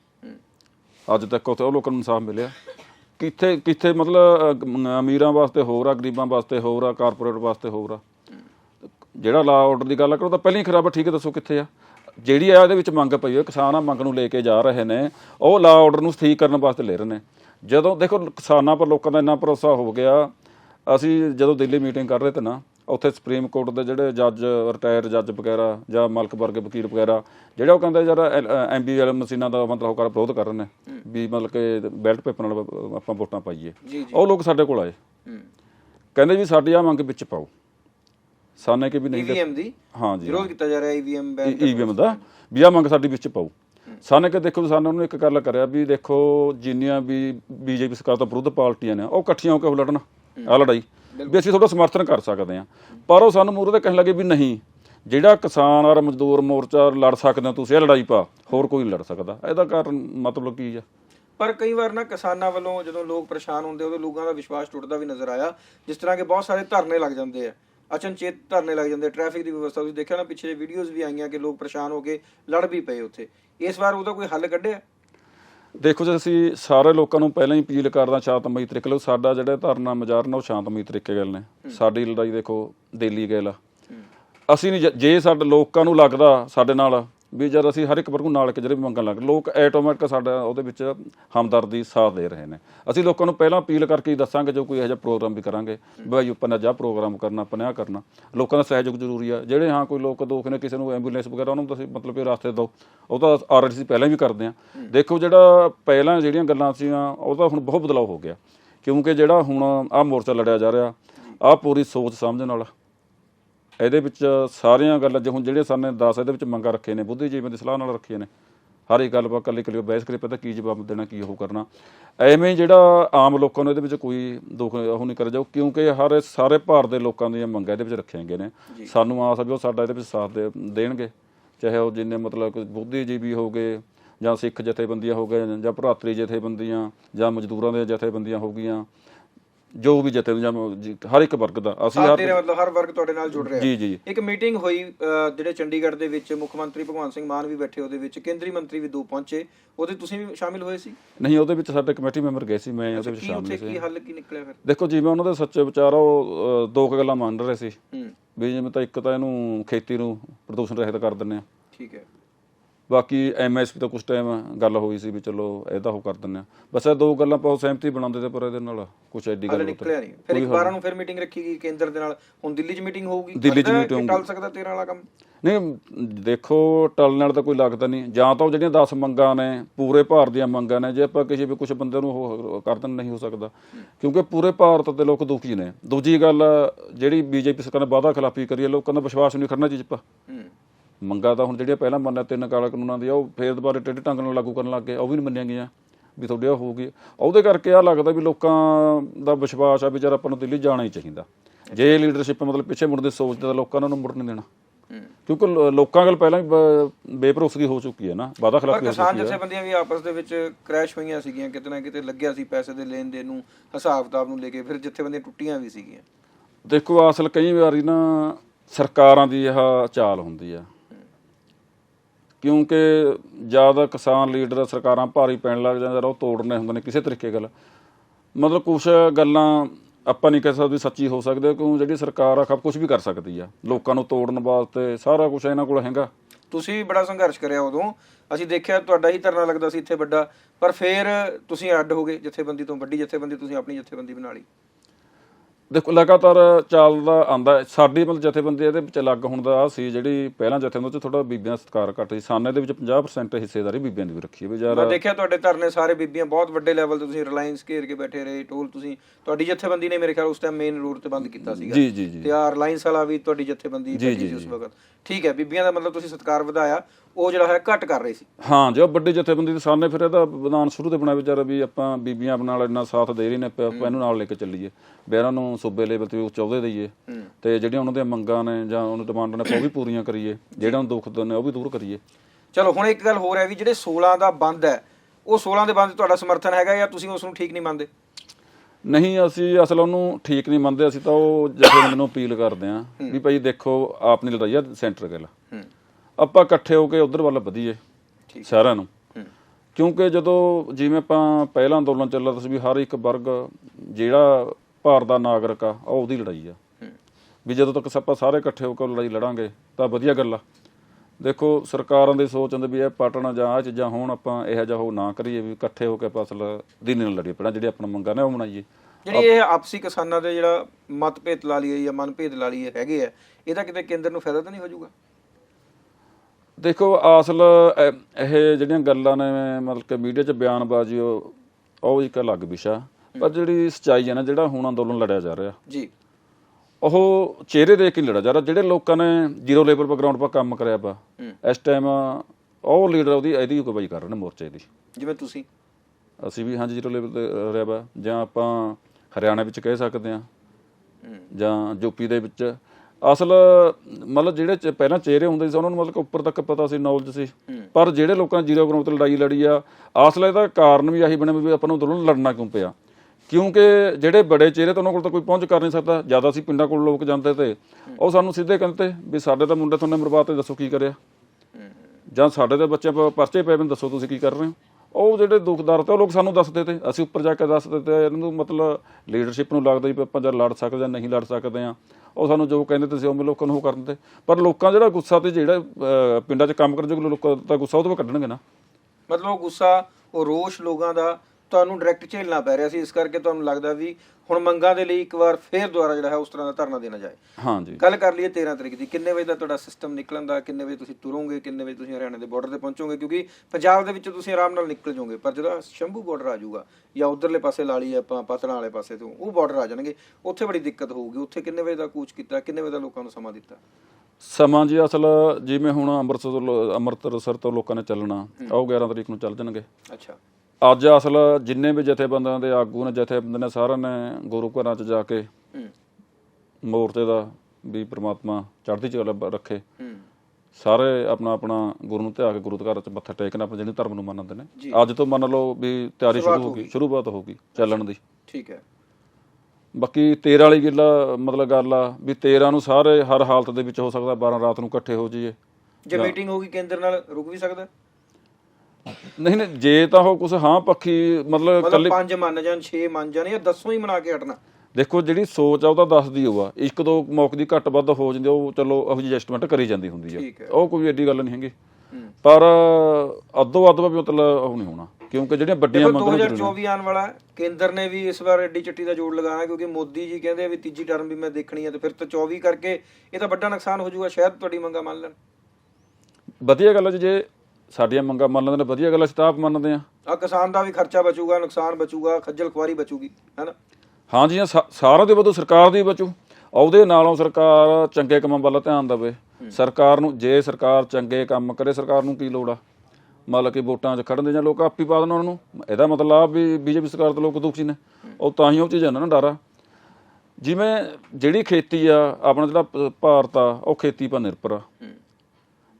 ਅੱਜ ਤੱਕ ਉੱਥੇ ਉਹ ਲੋਕਾਂ ਨੂੰ ਇਨਸਾਫ ਮਿਲਿਆ। ਕਿੱਥੇ ਕਿੱਥੇ ਮਤਲਬ ਅਮੀਰਾਂ ਵਾਸਤੇ ਹੋਰ ਆ ਗਰੀਬਾਂ ਵਾਸਤੇ ਹੋਰ ਆ ਕਾਰਪੋਰੇਟ ਵਾਸਤੇ ਹੋਰ ਆ। ਜਿਹੜਾ ਲਾ ਆਰਡਰ ਦੀ ਗੱਲ ਕਰ ਤਾਂ ਪਹਿਲਾਂ ਹੀ ਖਰਾਬ ਆ ਠੀਕ ਹੈ ਦੱਸੋ ਕਿੱਥੇ ਆ? ਜਿਹੜੀ ਆ ਇਹਦੇ ਵਿੱਚ ਮੰਗ ਪਈ ਹੋਈ ਕਿਸਾਨ ਆ ਮੰਗ ਨੂੰ ਲੈ ਕੇ ਜਾ ਰਹੇ ਨੇ ਉਹ ਲਾ ਆਰਡਰ ਨੂੰ ਠੀਕ ਕਰਨ ਵਾਸਤੇ ਲੈ ਰਹੇ ਨੇ। ਜਦੋਂ ਦੇਖੋ ਕਿਸਾਨਾਂ ਪਰ ਲੋਕਾਂ ਦਾ ਇੰਨਾ ਭਰੋਸਾ ਹੋ ਗਿਆ ਅਸੀਂ ਜਦੋਂ ਦਿੱਲੀ ਮੀਟਿੰਗ ਕਰ ਰਹੇ ਤੇ ਨਾ ਉੱਥੇ ਸੁਪਰੀਮ ਕੋਰਟ ਦੇ ਜਿਹੜੇ ਜੱਜ ਰਿਟਾਇਰ ਜੱਜ ਵਗੈਰਾ ਜਾਂ ਮਲਕ ਵਰਗੇ ਵਕੀਲ ਵਗੈਰਾ ਜਿਹੜੇ ਉਹ ਕਹਿੰਦੇ ਯਾਰ ਐਮਬੀ ਵਾਲੇ ਮਸ਼ੀਨਾਂ ਦਾ ਮਤਲਬ ਉਹ ਕਰ ਵਿਰੋਧ ਕਰ ਰਹੇ ਨੇ ਵੀ ਮਤਲਬ ਕਿ ਬੈਲਟ ਪੇਪਰ ਨਾਲ ਆਪਾਂ ਵੋਟਾਂ ਪਾਈਏ। ਉਹ ਲੋਕ ਸਾਡੇ ਕੋਲ ਆਏ। ਕਹਿੰਦੇ ਵੀ ਸਾਡੀ ਆ ਮੰਗ ਵਿੱਚ ਪਾਓ। ਸਾਨੇ ਕਿ ਵੀ ਨਹੀਂ ਈਵੀਐਮ ਦੀ? ਹਾਂ ਜੀ ਵਿਰੋਧ ਕੀਤਾ ਜਾ ਰਿਹਾ ਈਵੀਐਮ ਬੈਨ ਈਵੀਐਮ ਦਾ। ਵੀ ਆ ਮੰਗ ਸਾਡੀ ਵਿੱਚ ਪਾਓ। ਸਾਨੇ ਕਿ ਦੇਖੋ ਸਾਨੂੰ ਉਹਨੂੰ ਇੱਕ ਗੱਲ ਕਰਿਆ ਵੀ ਦੇਖੋ ਜਿੰਨੀਆਂ ਵੀ ਬੀਜੇਪੀ ਸਰਕਾਰ ਤੋਂ ਵਿਰੁੱਧ ਪਾਰਟੀਆਂ ਨੇ ਉਹ ਇਕੱਠੀਆਂ ਹੋ ਕੇ ਲੜਨ ਆ ਲੜਾਈ। ਵੀ ਅਸੀਂ ਤੁਹਾਡਾ ਸਮਰਥਨ ਕਰ ਸਕਦੇ ਹਾਂ। ਪਰ ਉਹ ਸਾਨੂੰ ਮੂਹਰੇ ਤੇ ਕਹਿਣ ਲੱਗੇ ਵੀ ਨਹੀਂ ਜਿਹੜਾ ਕਿਸਾਨ ਔਰ ਮਜ਼ਦੂਰ ਮੋਰਚਾ ਲੜ ਸਕਦੇ ਹੋ ਤੁਸੀਂ ਇਹ ਲੜਾਈ ਪਾ। ਹੋਰ ਕੋਈ ਨਹੀਂ ਲੜ ਸਕਦਾ। ਇਹਦਾ ਕਾਰਨ ਮਤਲਬ ਕੀ ਆ? ਪਰ ਕਈ ਵਾਰ ਨਾ ਕਿਸਾਨਾਂ ਵੱਲੋਂ ਜਦੋਂ ਲੋਕ ਪਰੇਸ਼ਾਨ ਹੁੰਦੇ ਉਦੋਂ ਲੋਕਾਂ ਦਾ ਵਿਸ਼ਵਾਸ ਟੁੱਟਦਾ ਵੀ ਨਜ਼ਰ ਆਇਆ ਜਿਸ ਤਰ੍ਹਾਂ ਕਿ ਬਹੁਤ ਸਾਰੇ ਧਰਨੇ ਲੱਗ ਜਾਂਦੇ ਆ। ਅਚਨਚੇਤ ਧਰਨੇ ਲੱਗ ਜਾਂਦੇ ਟ੍ਰੈਫਿਕ ਦੀ ਵਿਵਸਥਾ। ਤੁਸੀਂ ਦੇਖਿਆ ਨਾ ਪਿੱਛੇ ਵੀਡੀਓਜ਼ ਵੀ ਆਈਆਂ ਕਿ ਲੋਕ ਪਰੇਸ਼ਾਨ ਹੋ ਕੇ ਲੜ ਵੀ ਪਏ ਉੱਥੇ। ਇਸ ਵਾਰ ਉਹਦਾ ਕੋਈ ਹੱਲ ਕੱਢਿਆ? ਦੇਖੋ ਜੀ ਅਸੀਂ ਸਾਰੇ ਲੋਕਾਂ ਨੂੰ ਪਹਿਲਾਂ ਹੀ ਅਪੀਲ ਕਰਦਾ ਸ਼ਾਂਤਮਈ ਤਰੀਕੇ ਨਾਲ। ਸਾਡਾ ਜਿਹੜਾ ਧਰਨਾ ਮਜ਼ਾਰ ਉਹ ਸ਼ਾਂਤਮਈ ਤਰੀਕੇ ਗੱਲ ਨੇ। ਸਾਡੀ ਲੜਾਈ ਦੇਖੋ ਦਿੱਲੀ ਗੱਲ ਅਸੀਂ ਜੇ ਸਾਡੇ ਲੋਕਾਂ ਨੂੰ ਲੱਗਦਾ ਸਾਡੇ ਨਾਲ ਵੀ ਜਦ ਅਸੀਂ ਹਰ ਇੱਕ ਵਰਗ ਨੂੰ ਨਾਲ ਕੇ ਜਿਹੜੇ ਵੀ ਮੰਗਣ ਲੱਗ, ਲੋਕ ਆਟੋਮੈਟਿਕ ਸਾਡਾ ਉਹਦੇ ਵਿੱਚ ਹਮਦਰਦੀ, ਸਾਥ ਦੇ ਰਹੇ ਨੇ। ਅਸੀਂ ਲੋਕਾਂ ਨੂੰ ਪਹਿਲਾਂ ਅਪੀਲ ਕਰਕੇ ਦੱਸਾਂਗੇ, ਜੋ ਕੋਈ ਇਹੋ ਜਿਹਾ ਪ੍ਰੋਗਰਾਮ ਵੀ ਕਰਾਂਗੇ, ਵੀ ਭਾਈ ਉੱਪਰ ਨਾ ਜਾ ਪ੍ਰੋਗਰਾਮ ਕਰਨਾ ਪਨਿਆ ਕਰਨਾ। ਲੋਕਾਂ ਦਾ ਸਹਿਯੋਗ ਜ਼ਰੂਰੀ ਆ। ਜਿਹੜੇ ਹਾਂ ਕੋਈ ਲੋਕ ਦੁੱਖ ਨੇ, ਕਿਸੇ ਨੂੰ ਐਂਬੂਲੈਂਸ ਵਗੈਰਾ, ਉਹਨੂੰ ਤੁਸੀਂ ਮਤਲਬ ਕਿ ਰਾਸਤੇ ਦਿਓ। ਉਹ ਤਾਂ ਆਲਰੇਡੀ ਅਸੀਂ ਪਹਿਲਾਂ ਵੀ ਕਰਦੇ ਆ। ਦੇਖੋ ਜਿਹੜਾ ਪਹਿਲਾਂ ਜਿਹੜੀਆਂ ਗੱਲਾਂ ਸੀਆਂ, ਉਹ ਤਾਂ ਹੁਣ ਬਹੁਤ ਬਦਲਾਅ ਹੋ ਗਿਆ। ਕਿਉਂਕਿ ਜਿਹੜਾ ਹੁਣ ਆਹ ਮੋਰਚਾ ਲੜਿਆ ਜਾ ਰਿਹਾ, ਆਹ ਪੂਰੀ ਸੋਚ ਸਮਝ ਨਾਲ ਇਹਦੇ ਵਿੱਚ ਸਾਰੀਆਂ ਗੱਲਾਂ ਜੇ ਹੁਣ ਜਿਹੜੇ ਸਾਨੇ 10 ਇਹਦੇ ਵਿੱਚ ਮੰਗਾਂ ਰੱਖੇ ਨੇ ਬੁੱਧੀਜੀਵੀ ਦੀ ਸਲਾਹ ਨਾਲ ਰੱਖੀਆਂ ਨੇ। ਹਰ ਇੱਕ ਗੱਲ ਪਾ ਕੱਲੀ ਕੱਲੀ ਬਹਿਸ ਕਰੇ ਪਤਾ ਕੀ ਜਵਾਬ ਦੇਣਾ ਕੀ ਉਹ ਕਰਨਾ। ਐਵੇਂ ਜਿਹੜਾ ਆਮ ਲੋਕਾਂ ਨੂੰ ਇਹਦੇ ਵਿੱਚ ਕੋਈ ਦੁੱਖ ਉਹ ਨਹੀਂ ਕਰ ਜਾਓ ਕਿਉਂਕਿ ਹਰ ਸਾਰੇ ਭਾਰਤ ਦੇ ਲੋਕਾਂ ਦੀਆਂ ਮੰਗਾਂ ਇਹਦੇ ਵਿੱਚ ਰੱਖੀਆਂ ਗਈਆਂ ਨੇ। ਸਾਨੂੰ ਆਸ ਆ ਵੀ ਉਹ ਸਾਡਾ ਇਹਦੇ ਵਿੱਚ ਸਾਥ ਦੇ- ਦੇਣਗੇ। ਚਾਹੇ ਉਹ ਜਿੰਨੇ ਮਤਲਬ ਬੁੱਧੀਜੀਵੀ ਹੋ ਗਏ ਜਾਂ ਸਿੱਖ ਜਥੇਬੰਦੀਆਂ ਹੋ ਗਏ ਜਾਂ ਭਰਾਤਰੀ ਜਥੇਬੰਦੀਆਂ ਜਾਂ ਮਜ਼ਦੂਰਾਂ ਦੀਆਂ ਜਥੇਬੰਦੀਆਂ ਹੋ ਗਈਆਂ। ਜੋ ਵੀ ਜਥੇ ਹਰ ਇੱਕ ਵਰਗ ਦਾ ਅਸੀਂ ਹਰ ਰਿਹਾ ਮਤਲਬ ਹਰ ਵਰਗ ਤੁਹਾਡੇ ਨਾਲ ਜੁੜ ਰਿਹਾ। ਜੀ ਜੀ ਇੱਕ ਮੀਟਿੰਗ ਹੋਈ ਜਿਹੜੇ ਚੰਡੀਗੜ੍ਹ ਦੇ ਵਿੱਚ ਮੁੱਖ ਮੰਤਰੀ ਭਗਵੰਤ ਸਿੰਘ ਮਾਨ ਵੀ ਬੈਠੇ ਉਹਦੇ ਵਿੱਚ ਕੇਂਦਰੀ ਮੰਤਰੀ ਵੀ ਦੋ ਪਹੁੰਚੇ। ਉਹਦੇ ਤੁਸੀਂ ਵੀ ਸ਼ਾਮਿਲ ਹੋਏ ਸੀ? ਨਹੀਂ ਉਹਦੇ ਵਿੱਚ ਸਾਡੇ ਕਮੇਟੀ ਮੈਂਬਰ ਗਏ ਸੀ ਮੈਂ ਉਹਦੇ ਵਿੱਚ ਸ਼ਾਮਿਲ ਸੀ। ਕੀ ਹੱਲ ਕੀ ਨਿਕਲਿਆ ਫਿਰ? ਦੇਖੋ ਜਿਵੇਂ ਉਹਨਾਂ ਦੇ ਸੱਚੇ ਵਿਚਾਰ ਉਹ ਦੋ ਕੁ ਗੱਲਾਂ ਮੰਨ ਰਹੇ ਸੀ। ਹੂੰ। ਵੀ ਜਿਵੇਂ ਤਾਂ ਇੱਕ ਤਾਂ ਇਹਨੂੰ ਖੇਤੀ ਨੂੰ ਪ੍ਰਦੂਸ਼ਣ ਰਹਿਤ ਕਰ ਦਿੰਨੇ ਆ। ਠੀਕ ਹੈ। ਬਾਕੀ ਐਮਐਸਪੀ ਤਾਂ ਕੁਝ ਟਾਈਮ ਗੱਲ ਹੋਈ ਸੀ ਵੀ ਚਲੋ ਇਹਦਾ ਉਹ ਕਰ ਦਿੰਨੇ ਆ। ਬਸ ਇਹ ਦੋ ਗੱਲਾਂ ਬਹੁਤ ਸਹਿਮਤੀ ਬਣਾਉਂਦੇ ਤੇ ਪਰ ਇਹਦੇ ਨਾਲ ਕੁਝ ਐਡੀ ਗੱਲ ਨਿਕਲਿਆ ਨਹੀਂ। ਫਿਰ ਇੱਕ ਵਾਰਾਂ ਨੂੰ ਫਿਰ ਮੀਟਿੰਗ ਰੱਖੀ ਗਈ ਕੇਂਦਰ ਦੇ ਨਾਲ। ਹੁਣ ਦਿੱਲੀ 'ਚ ਮੀਟਿੰਗ ਹੋਊਗੀ। ਦਿੱਲੀ 'ਚ ਕਿ ਟਲ ਸਕਦਾ ਤੇਰਾ ਵਾਲਾ ਕੰਮ? ਨਹੀਂ ਦੇਖੋ ਟਲਣ ਨਾਲ ਤਾਂ ਕੋਈ ਲੱਗਦਾ ਨਹੀਂ। ਜਾਂ ਤਾਂ ਉਹ ਜਿਹੜੀਆਂ 10 ਮੰਗਾਂ ਨੇ ਪੂਰੇ ਭਾਰਤ ਦੀਆਂ ਮੰਗਾਂ ਨੇ ਜੇ ਆਪਾਂ ਕਿਸੇ ਵੀ ਕੁਝ ਬੰਦੇ ਨੂੰ ਉਹ ਕਰ ਦੇਣ ਨਹੀਂ ਹੋ ਸਕਦਾ। ਕਿਉਂਕਿ ਪੂਰੇ ਭਾਰਤ ਦੇ ਲੋਕ ਦੁਖੀ ਨੇ। ਦੂਜੀ ਗੱਲ ਜਿਹੜੀ ਬੀਜੇਪੀ ਸਰਕਾਰ ਨੇ ਵਾਅਦਾ ਖਿਲਾਫੀ ਕਰੀ ਹੈ ਲੋਕਾਂ ਦਾ ਵਿਸ਼ਵਾਸ ਨਹੀਂ ਖੜਨਾ ਚੀਜ਼ ਪਾ ਹੂੰ। ਮੰਗਾਂ ਤਾਂ ਹੁਣ ਜਿਹੜੀਆਂ ਪਹਿਲਾਂ ਮੰਨਿਆ ਤਿੰਨ ਕਾਲਾ ਕਾਨੂੰਨਾਂ ਦੀ ਉਹ ਫੇਰ ਦੁਬਾਰਾ ਟੇਢੇ ਢੰਗ ਨਾਲ ਲਾਗੂ ਕਰਨ ਲੱਗ ਗਏ ਉਹ ਵੀ ਨਹੀਂ ਮੰਨੀਆਂ ਗਈਆਂ ਵੀ ਤੁਹਾਡੇ ਉਹ ਹੋਊਗੀ ਉਹਦੇ ਕਰਕੇ ਆ ਲੱਗਦਾ ਵੀ ਲੋਕਾਂ ਦਾ ਵਿਸ਼ਵਾਸ ਆ ਵੀ ਜਰ ਆਪਾਂ ਨੂੰ ਦਿੱਲੀ ਜਾਣਾ ਹੀ ਚਾਹੀਦਾ। ਜੇ ਲੀਡਰਸ਼ਿਪ ਮਤਲਬ ਪਿੱਛੇ ਮੁੜਨ ਦੀ ਸੋਚਦੇ ਤਾਂ ਲੋਕਾਂ ਨੂੰ ਮੁੜ ਨਹੀਂ ਦੇਣਾ। ਕਿਉਂਕਿ ਲੋਕਾਂ ਗੱਲ ਪਹਿਲਾਂ ਹੀ ਬੇਭਰੋਸਗੀ ਹੋ ਚੁੱਕੀ ਹੈ ਨਾ ਵਾਦਾ ਖਿਲਾਫੀ ਹੋ ਕਿਸਾਨ ਚੁੱਕੀ ਹੈ। ਜਥੇਬੰਦੀਆਂ ਵੀ ਆਪਸ ਦੇ ਵਿੱਚ ਕ੍ਰੈਸ਼ ਹੋਈਆਂ ਸੀਗੀਆਂ ਕਿਤੇ ਨਾ ਕਿਤੇ ਲੱਗਿਆ ਸੀ ਪੈਸੇ ਦੇ ਲੈਣ ਦੇਣ ਨੂੰ ਹਿਸਾਬ ਕਿਤਾਬ ਨੂੰ ਲੈ ਕੇ ਫਿਰ ਜਥੇਬੰਦੀਆਂ ਟੁੱਟੀਆਂ ਵੀ ਸੀਗੀਆਂ। ਦੇਖੋ ਅਸਲ ਕਈ ਵਾਰੀ ਨਾ ਸਰਕਾਰਾਂ ਦੀ ਇਹ ਚਾਲ ਹੁੰਦੀ ਆ। ਕਿਉਂਕਿ ਜ਼ਿਆਦਾ ਕਿਸਾਨ ਲੀਡਰ ਸਰਕਾਰਾਂ ਭਾਰੀ ਪੈਣ ਲੱਗ ਜਾਂਦੇ ਉਹ ਤੋੜਨੇ ਹੁੰਦੇ ਨੇ ਕਿਸੇ ਤਰੀਕੇ ਗੱਲ ਮਤਲਬ ਕੁਝ ਗੱਲਾਂ ਆਪਾਂ ਨਹੀਂ ਕਹਿ ਸਕਦੇ ਸੱਚੀ ਹੋ ਸਕਦੇ, ਕਿਉਂ ਜਿਹੜੀ ਸਰਕਾਰ ਆ ਸਭ ਕੁਝ ਵੀ ਕਰ ਸਕਦੀ ਆ। ਲੋਕਾਂ ਨੂੰ ਤੋੜਨ ਵਾਸਤੇ ਸਾਰਾ ਕੁਝ ਇਹਨਾਂ ਕੋਲ ਹੈਗਾ। ਤੁਸੀਂ ਬੜਾ ਸੰਘਰਸ਼ ਕਰਿਆ ਉਦੋਂ। ਅਸੀਂ ਦੇਖਿਆ ਤੁਹਾਡਾ ਹੀ ਧਰਨਾ ਲੱਗਦਾ ਸੀ ਇੱਥੇ ਵੱਡਾ, ਪਰ ਫਿਰ ਤੁਸੀਂ ਅੱਡ ਹੋ ਗਏ ਜਥੇਬੰਦੀ ਤੋਂ ਵੱਡੀ ਜਥੇਬੰਦੀ ਤੁਸੀਂ ਆਪਣੀ ਜਥੇਬੰਦੀ ਬਣਾ ਲਈ। ਦੇਖੋ ਲਗਾਤਾਰ ਚੱਲਦਾ ਆਂਦਾ ਸਾਡੀ ਮਤਲਬ ਜਥੇਬੰਦੀ ਇਹਦੇ ਵਿੱਚ ਅਲੱਗ ਹੁਣ ਦਾ ਸੀ ਜਿਹੜੀ ਪਹਿਲਾਂ ਜਥੇਬੰਦੀ ਚ ਥੋੜਾ ਬੀਬੀਆਂ ਦਾ ਸਤਿਕਾਰ ਘੱਟ ਸੀ। ਸਾਨੇ ਦੇ ਵਿੱਚ 50% ਹਿੱਸੇਦਾਰੀ ਬੀਬੀਆਂ ਦੀ ਵੀ ਰੱਖੀ ਹੈ। ਵੀ ਯਾਰ ਮੈਂ ਦੇਖਿਆ ਤੁਹਾਡੇ ਧਰਨੇ ਸਾਰੇ ਬੀਬੀਆਂ ਬਹੁਤ ਵੱਡੇ ਲੈਵਲ ਤੇ ਤੁਸੀਂ ਰਿਲਾਇੰਸ ਘੇਰ ਕੇ ਬੈਠੇ ਰਹੇ ਟੋਲ ਤੁਸੀਂ ਤੁਹਾਡੀ ਜਥੇਬੰਦੀ ਨੇ ਮੇਰੇ ਖਿਆਲ ਉਸ ਟਾਈਮ ਮੇਨ ਰੋਡ ਤੇ ਬੰਦ ਕੀਤਾ ਸੀਗਾ। ਜੀ ਜੀ ਜੀ। ਤੇ ਆ ਰਿਲਾਇੰਸ ਵਾਲਾ ਵੀ ਤੁਹਾਡੀ ਜਥੇਬੰਦੀ ਬੈਠੀ ਸੀ ਉਸ ਵਕਤ। ਠੀਕ ਹੈ ਬੀਬੀਆਂ ਦਾ ਮਤਲਬ ਤੁਸੀਂ ਸਤਿਕਾਰ ਵਧਾਇਆ। ਉਹ ਜਿਹੜਾ ਹੈ ਘੱਟ ਕਰ ਰਹੇ ਸੀ। ਹਾਂ ਜੋ ਵੱਡੀ ਜਥੇਬੰਦੀ ਦੇ ਸਾਹਮਣੇ ਫਿਰ ਇਹਦਾ ਵਿਧਾਨ ਸ਼ੁਰੂ ਤੇ ਬਣਾਇਆ ਵਿਚਾਰਾ ਵੀ ਆਪਾਂ ਬੀਬੀਆਂ ਨਾਲ ਇੰਨਾ ਸਾਥ ਦੇ ਰਹੇ ਨੇ ਆਪਾਂ ਇਹਨੂੰ ਨਾਲ ਲੈ ਕੇ ਚੱਲੀਏ। ਇਹਨਾਂ ਨੂੰ ਸੂਬੇ ਲੈਵਲ ਤੇ ਉਹ ਚਾਹੁੰਦੇ ਦਈਏ ਤੇ ਜਿਹੜੀਆਂ ਉਹਨਾਂ ਦੀਆਂ ਮੰਗਾਂ ਨੇ ਜਾਂ ਉਹਨਾਂ ਡਿਮਾਂਡਾਂ ਨੇ ਉਹ ਵੀ ਪੂਰੀਆਂ ਕਰੀਏ। ਜਿਹੜਾ ਨੂੰ ਦੁੱਖ ਨੇ ਉਹ ਵੀ ਦੂਰ ਕਰੀਏ। ਚਲੋ ਹੁਣ ਇੱਕ ਗੱਲ ਹੋਰ ਹੈ ਵੀ ਜਿਹੜੇ 16 ਦਾ ਬੰਦ ਹੈ ਉਹ 16 ਦੇ ਬੰਦ ਤੁਹਾਡਾ ਸਮਰਥਨ ਹੈਗਾ ਜਾਂ ਤੁਸੀਂ ਉਸ ਨੂੰ ਠੀਕ ਨਹੀਂ ਮੰਨਦੇ? ਨਹੀਂ ਅਸੀਂ ਅਸਲ ਉਹਨੂੰ ਠੀਕ ਨਹੀਂ ਮੰਨਦੇ ਅਸੀਂ ਤਾਂ ਉਹ ਜਥੇਬੰਦੀ ਨੂੰ ਅਪੀਲ ਕਰਦੇ ਆਂ ਵੀ ਭਾਈ ਦੇਖੋ ਆਪਣੀ ਲੜਾਈ ਆ ਸੈਂਟਰ ਗੱਲ। ਆਪਾਂ ਇਕੱਠੇ ਹੋ ਕੇ ਉਧਰ ਵੱਲ ਵਧੀਏ। ਸਾਰਿਆਂ ਨੂੰ। ਹੂੰ। ਕਿਉਂਕਿ ਜਦੋਂ ਜਿਵੇਂ ਆਪਾਂ ਪਹਿਲਾ ਅੰਦੋਲਨ ਚੱਲਦਾ ਸੀ ਵੀ ਹਰ ਇੱਕ ਵਰਗ ਜਿਹੜਾ ਭਾਰਤ ਦਾ ਨਾਗਰਿਕ ਆ ਉਹ ਉਹਦੀ ਲੜਾਈ ਆ। ਹੂੰ। ਵੀ ਜਦੋਂ ਤੱਕ ਆਪਾਂ ਸਾਰੇ ਇਕੱਠੇ ਹੋ ਕੇ ਲੜਾਈ ਲੜਾਂਗੇ ਤਾਂ ਵਧੀਆ ਗੱਲ ਆ। ਦੇਖੋ ਸਰਕਾਰਾਂ ਦੀ ਸੋਚ ਹੁੰਦੀ ਵੀ ਇਹ ਪਾਟਣਾ ਜਾਂ ਆ ਚੀਜ਼ਾਂ ਹੋਣ ਆਪਾਂ ਇਹੋ ਜਿਹਾ ਉਹ ਨਾ ਕਰੀਏ ਵੀ ਇਕੱਠੇ ਹੋ ਕੇ ਫਸਲ ਦੀ ਨਹੀਂ ਲੜੀਏ। ਪਹਿਲਾਂ ਜਿਹੜੀ ਆਪਣਾ ਮੰਗਾਂ ਨੇ ਉਹ ਬਣਾਈਏ ਜਿਹੜੀ ਇਹ ਆਪਸੀ ਕਿਸਾਨਾਂ ਦੇ ਜਿਹੜਾ ਮਤਭੇਦ ਲਾ ਲਈਏ ਜਾਂ ਮਨਭੇਦ ਲਾ ਲਈਏ ਹੈਗੇ ਆ ਇਹਦਾ ਕਿਤੇ ਕੇਂਦਰ ਨੂੰ ਫਾਇਦਾ ਤਾਂ ਨਹੀਂ ਹੋ ਜਾਊਗਾ? ਦੇਖੋ ਅਸਲ ਇਹ ਜਿਹੜੀਆਂ ਗੱਲਾਂ ਨੇ ਮਤਲਬ ਕਿ ਮੀਡੀਆ 'ਚ ਬਿਆਨਬਾਜ਼ੀ ਉਹ ਉਹ ਇੱਕ ਅਲੱਗ ਵਿਸ਼ਾ। ਪਰ ਜਿਹੜੀ ਸਚਾਈ ਹੈ ਨਾ ਜਿਹੜਾ ਹੁਣ ਅੰਦੋਲਨ ਲੜਿਆ ਜਾ ਰਿਹਾ। ਜੀ। ਉਹ ਚਿਹਰੇ ਦੇਖ ਕੇ ਲੜਿਆ ਜਾ ਰਿਹਾ। ਜਿਹੜੇ ਲੋਕਾਂ ਨੇ ਜ਼ੀਰੋ ਲੇਬਰ ਪਰ ਗਰਾਊਂਡ 'ਤੇ ਕੰਮ ਕਰਿਆ ਹੂੰ। ਇਸ ਟਾਈਮ ਉਹ ਲੀਡਰ ਉਹਦੀ ਇਹਦੀ ਅਗਵਾਈ ਕਰ ਰਹੇ ਨੇ ਮੋਰਚੇ ਦੀ। ਜਿਵੇਂ ਤੁਸੀਂ। ਅਸੀਂ ਵੀ ਹਾਂਜੀ ਜ਼ੀਰੋ ਲੇਬਰ ਤੇ ਰਿਹਾ ਵਾ ਜਾਂ ਆਪਾਂ ਹਰਿਆਣਾ ਵਿੱਚ ਕਹਿ ਸਕਦੇ ਹਾਂ। ਹੂੰ। ਜਾਂ ਯੂਪੀ ਦੇ ਵਿੱਚ। ਅਸਲ ਮਤਲਬ ਜਿਹੜੇ ਚ- ਪਹਿਲਾਂ ਚਿਹਰੇ ਹੁੰਦੇ ਸੀ ਉਹਨਾਂ ਨੂੰ ਮਤਲਬ ਕਿ ਉੱਪਰ ਤੱਕ ਪਤਾ ਸੀ ਨੌਲੇਜ ਸੀ। ਪਰ ਜਿਹੜੇ ਲੋਕਾਂ ਨੇ ਜ਼ੀਰੋ ਗਰਾਊਂਡ ਤੇ ਲੜਾਈ ਲੜੀ ਆ ਅਸਲ ਇਹਦਾ ਕਾਰਨ ਵੀ ਆਹੀ ਬਣਿਆ ਵੀ ਆਪਾਂ ਨੂੰ ਅੰਦੋਲਨ ਲੜਨਾ ਕਿਉਂ ਪਿਆ। ਕਿਉਂਕਿ ਜਿਹੜੇ ਬੜੇ ਚਿਹਰੇ ਤਾਂ ਉਹਨਾਂ ਕੋਲ ਤਾਂ ਕੋਈ ਪਹੁੰਚ ਕਰ ਨਹੀਂ ਸਕਦਾ ਜ਼ਿਆਦਾ ਸੀ ਪਿੰਡਾਂ ਕੋਲ ਲੋਕ ਜਾਂਦੇ ਤੇ। ਉਹ ਸਾਨੂੰ ਸਿੱਧੇ ਕਹਿੰਦੇ ਵੀ ਸਾਡੇ ਤਾਂ ਮੁੰਡੇ ਤੁਹਾਨੂੰ ਮਰਵਾ ਤੇ ਦੱਸੋ ਕੀ ਕਰਿਆ। ਜਾਂ ਸਾਡੇ ਦੇ ਬੱਚੇ ਪ- ਪਰਚੇ ਪਏ ਨੇ ਦੱਸੋ ਤੁਸੀਂ ਕੀ ਕਰ ਰਹੇ ਹੋ। ਉਹ ਜਿਹੜੇ ਦੁਖਦਾਰ ਤੇ ਉਹ ਲੋਕ ਸਾਨੂੰ ਦੱਸਦੇ ਤੇ ਅਸੀਂ ਉੱਪਰ ਜਾ ਕੇ ਦੱਸਦੇ ਤੇ ਇਹਨਾਂ ਨੂੰ ਮਤਲਬ ਲੀਡਰਸ਼ਿਪ ਨੂੰ ਲੱਗਦਾ ਵੀ ਆਪਾਂ ਜਦ ਲੜ ਸਕਦੇ ਜਾਂ ਨਹੀਂ ਲੜ ਸਕਦੇ ਆ। ਉਹ ਸਾਨੂੰ ਜੋ ਕਹਿੰਦੇ ਤੇ ਸੀ ਉਹ ਲੋਕਾਂ ਨੂੰ ਉਹ ਕਰਨ ਤੇ। ਪਰ ਲੋਕਾਂ ਜਿਹੜਾ ਗੁੱਸਾ ਤੇ ਜਿਹੜਾ ਅਹ, ਪਿੰਡਾਂ 'ਚ ਕੰਮ ਕਰਨ ਜੋ ਲੋਕਾਂ ਦਾ ਗੁੱਸਾ ਉਹ ਤੋਂ ਕੱਢਣਗੇ ਨਾ। ਮਤਲਬ ਉਹ ਗੁੱਸਾ ਉਹ ਰੋਸ਼ ਲੋਕਾਂ ਦਾ ਤੁਹਾਨੂੰ ਡਾਇਰੈਕਟ ਝੇਲਣਾ ਪੈ ਰਿਹਾ ਸੀ ਇਸ ਕਰਕੇ ਤੁਹਾਨੂੰ ਲੱਗਦਾ ਵੀ ਹੁਣ ਮੰਗਾਂ ਦੇ ਲਈ ਇੱਕ ਵਾਰ ਫੇਰ ਦੁਬਾਰਾ ਜਿਹੜਾ ਹੈ ਉਸ ਤਰ੍ਹਾਂ ਦਾ ਧਰਨਾ ਦੇਣਾ ਜਾਏ। ਹਾਂਜੀ। ਗੱਲ ਕਰ ਲਈਏ 13 ਤਰੀਕ ਦੀ ਕਿੰਨੇ ਵਜੇ ਦਾ ਤੁਹਾਡਾ ਸਿਸਟਮ ਨਿਕਲਣ ਦਾ ਕਿੰਨੇ ਵਜੇ ਤੁਸੀਂ ਤੁਰੋਗੇ ਕਿੰਨੇ ਵਜੇ ਤੁਸੀਂ ਹਰਿਆਣਾ ਦੇ ਬਾਰਡਰ ਤੇ ਪਹੁੰਚੋਗੇ? ਕਿਉਂਕਿ ਪੰਜਾਬ ਦੇ ਵਿੱਚ ਤੁਸੀਂ ਆਰਾਮ ਨਾਲ ਨਿਕਲ ਜਾਓਗੇ ਪਰ ਜਦੋਂ ਸ਼ੰਭੂ ਬਾਰਡਰ ਆ ਜਾਊਗਾ ਜਾਂ ਉਧਰਲੇ ਪਾਸੇ ਲਾ ਲਈ ਆਪਾਂ ਪਤਨਾ ਵਾਲੇ ਪਾਸੇ ਤੋਂ ਉਹ ਬਾਰਡਰ ਆ ਜਾਣਗੇ। ਉੱਥੇ ਬੜੀ ਦਿੱਕਤ ਹੋਊਗੀ। ਉੱਥੇ ਕਿੰਨੇ ਵਜੇ ਦਾ ਕੂਚ ਕੀਤਾ ਕਿੰਨੇ ਵਜੇ ਦਾ ਲੋਕਾਂ ਨੂੰ ਸਮਾਂ ਦਿੱਤਾ? ਸਮਾਂ ਜੀ ਅਸਲ ਜਿਵੇਂ ਹੁਣ ਅੰਮ੍ਰਿਤਸਰ ਤੋਂ ਲੋ- ਅੰਮ੍ਰਿਤਸਰ ਤੋਂ ਲੋਕਾਂ ਨੇ ਚੱਲਣਾ ਉਹ 11 ਤਰੀਕ ਨੂੰ ਚੱਲ ਜਾਣਗੇ। ਅੱਛਾ। ਅੱਜ ਅਸਲ ਜਿੰਨੇ ਵੀ ਜਥੇਬੰਦਾਂ ਦੇ ਆਗੂ ਨੇ ਜਥੇਬੰਦ ਨੇ ਸਾਰਿਆਂ ਨੇ ਗੁਰੂ ਘਰਾਂ 'ਚ ਜਾ ਕੇ ਮੂਰਤੇ ਦਾ ਵੀ ਪ੍ਰਮਾਤਮਾ ਚੜ੍ਹਦੀ ਚਲ ਰੱਖੇ। ਸਾਰੇ ਆਪਣਾ ਆਪਣਾ ਗੁਰੂ ਨੂੰ ਧਿਆ ਕੇ ਗੁਰੂ ਘਰ 'ਚ ਮੱਥਾ ਟੇਕਣਾ ਆਪਣੇ ਜਿਹੜੇ ਧਰਮ ਨੂੰ ਮੰਨਦੇ ਨੇ। ਅੱਜ ਤੋਂ ਮੰਨ ਲਓ ਵੀ ਤਿਆਰੀ ਸ਼ੁਰੂ ਹੋ ਗਈ ਸ਼ੁਰੂਆਤ ਹੋ ਗਈ ਚੱਲਣ ਦੀ। ਠੀਕ ਹੈ। ਬਾਕੀ 13 ਵਾਲੀ ਗਿੱਲਾ ਮਤਲਬ ਗੱਲ ਆ ਵੀ 13 ਨੂੰ ਸਾਰੇ ਹਰ ਹਾਲਤ ਦੇ ਵਿੱਚ ਹੋ ਸਕਦਾ 12 ਰਾਤ ਨੂੰ ਇਕੱਠੇ ਹੋ ਜਾਈਏ। ਜੇ ਮੀਟਿੰਗ ਹੋਊਗੀ ਕੇਂਦਰ ਨਾਲ ਰੁਕ ਵੀ ਸਕਦਾ। ਨਹੀਂ ਨਹੀਂ ਜੇ ਤਾਂ ਉਹ ਕੁਝ ਹਾਂ ਪੱਖੀ ਮਤਲਬ ਮਤਲਬ 5 ਮੰਨ ਜਾਣ 6 ਮੰਨ ਜਾਣ ਜਾਂ 10 ਹੀ ਮਨਾ ਕੇ ਹਟਣਾ ਦੇਖੋ ਜਿਹੜੀ ਸੋਚ ਆ ਉਹ ਤਾਂ ਦੱਸਦੀ ਹੋਆ ਇੱਕ ਦੋ ਮੌਕੇ ਦੀ ਘੱਟ ਵੱਧ ਹੋ ਜਾਂਦੀ ਆ, ਉਹ ਚਲੋ ਜਿਹੀ ਐਡਜਸਟਮੈਂਟ ਕਰੀ ਜਾਂਦੀ ਹੁੰਦੀ ਠੀਕ ਹੈ। ਆ ਉਹ ਕੋਈ ਐਡੀ ਗੱਲ ਨਹੀਂ ਹੈਗੀ। ਪਰ ਅੱਧੋ ਅੱਧ ਵੀ ਮਤਲਬ ਉਹ ਨਹੀਂ ਹੋਣਾ ਕਿਉਂਕਿ ਜਿਹੜੀਆਂ ਵੱਡੀਆਂ ਦੇਖੋ ਮੰਗਾਂ ਨੇ ਜ਼ਰੂਰੀ 2024 ਆਉਣ ਵਾਲਾ ਹੈ। ਕੇਂਦਰ ਨੇ ਵੀ ਇਸ ਵਾਰ ਐਡੀ ਚੱਟੀ ਦਾ ਜੋੜ ਲਗਾਇਆ ਕਿਉਂਕਿ ਮੋਦੀ ਜੀ ਕਹਿੰਦੇ ਆ ਵੀ ਤੀਜੀ ਟਰਮ ਵੀ ਮੈਂ ਦੇਖਣੀ ਹੈ ਤੇ ਫਿਰ ਤਾਂ 24 ਕਰਕੇ ਇਹ ਤਾਂ ਵੱਡਾ ਨੁਕਸਾਨ ਹੋ ਜਾਊਗਾ ਸ਼ਾਇਦ ਤੁਹਾਡੀ ਮੰਗਾ ਮੰਨ ਲੈਣ ਵਧੀਆ ਗੱਲ ਹੈ ਜੀ ਜੇ ਸਾਡੀਆਂ ਮੰਗਾਂ ਮੰਨ ਲੈਂਦੇ ਨੇ ਵਧੀਆ ਗੱਲ ਹੈ ਅਸੀਂ ਤਾਂ ਆਪ ਮੰਨਦੇ ਆ ਆ ਕਿਸਾਨ ਦਾ ਵੀ ਖਰਚਾ ਬਚੂਗਾ ਨੁਕਸਾਨ ਬਚੂਗਾ ਖੱਜਲ ਖੁਆਰੀ ਬਚੂਗੀ ਹੈਨਾ ਹਾਂ ਸਾ- ਸਾਰਾ ਦੇ ਵੱਲੋਂ ਸਰਕਾਰ ਦੀ ਬਚੂ। ਉਹਦੇ ਨਾਲੋਂ ਸਰਕਾਰ ਚੰਗੇ ਕੰਮਾਂ ਵੱਲ ਧਿਆਨ ਦੇਵੇ। ਸਰਕਾਰ ਨੂੰ ਜੇ ਸਰਕਾਰ ਚੰਗੇ ਕੰਮ ਕਰੇ ਸਰਕਾਰ ਨੂੰ ਕੀ ਲੋੜ ਆ? ਮਤਲਬ ਕਿ ਵੋਟਾਂ 'ਚ ਖੜਨ ਦੇ ਜਾਂ ਲੋਕ ਆਪੀ ਪਾ ਦੇਣ ਉਹਨਾਂ ਨੂੰ। ਇਹਦਾ ਮਤਲਬ ਆ ਵੀ ਬੀਜੇਪੀ ਸਰਕਾਰ ਤੋਂ ਲੋਕ ਦੁਖੀ ਨੇ। ਉਹ ਤਾਂ ਹੀ ਉਹ ਚੀਜ਼ ਨਾ ਡਰ ਆ। ਜਿਵੇਂ ਜਿਹੜੀ ਖੇਤੀ ਆ ਆਪਣਾ ਜਿਹੜਾ ਭ- ਭਾਰਤ ਆ ਉਹ ਖੇਤੀ 'ਤੇ ਨਿਰਭਰ ਆ।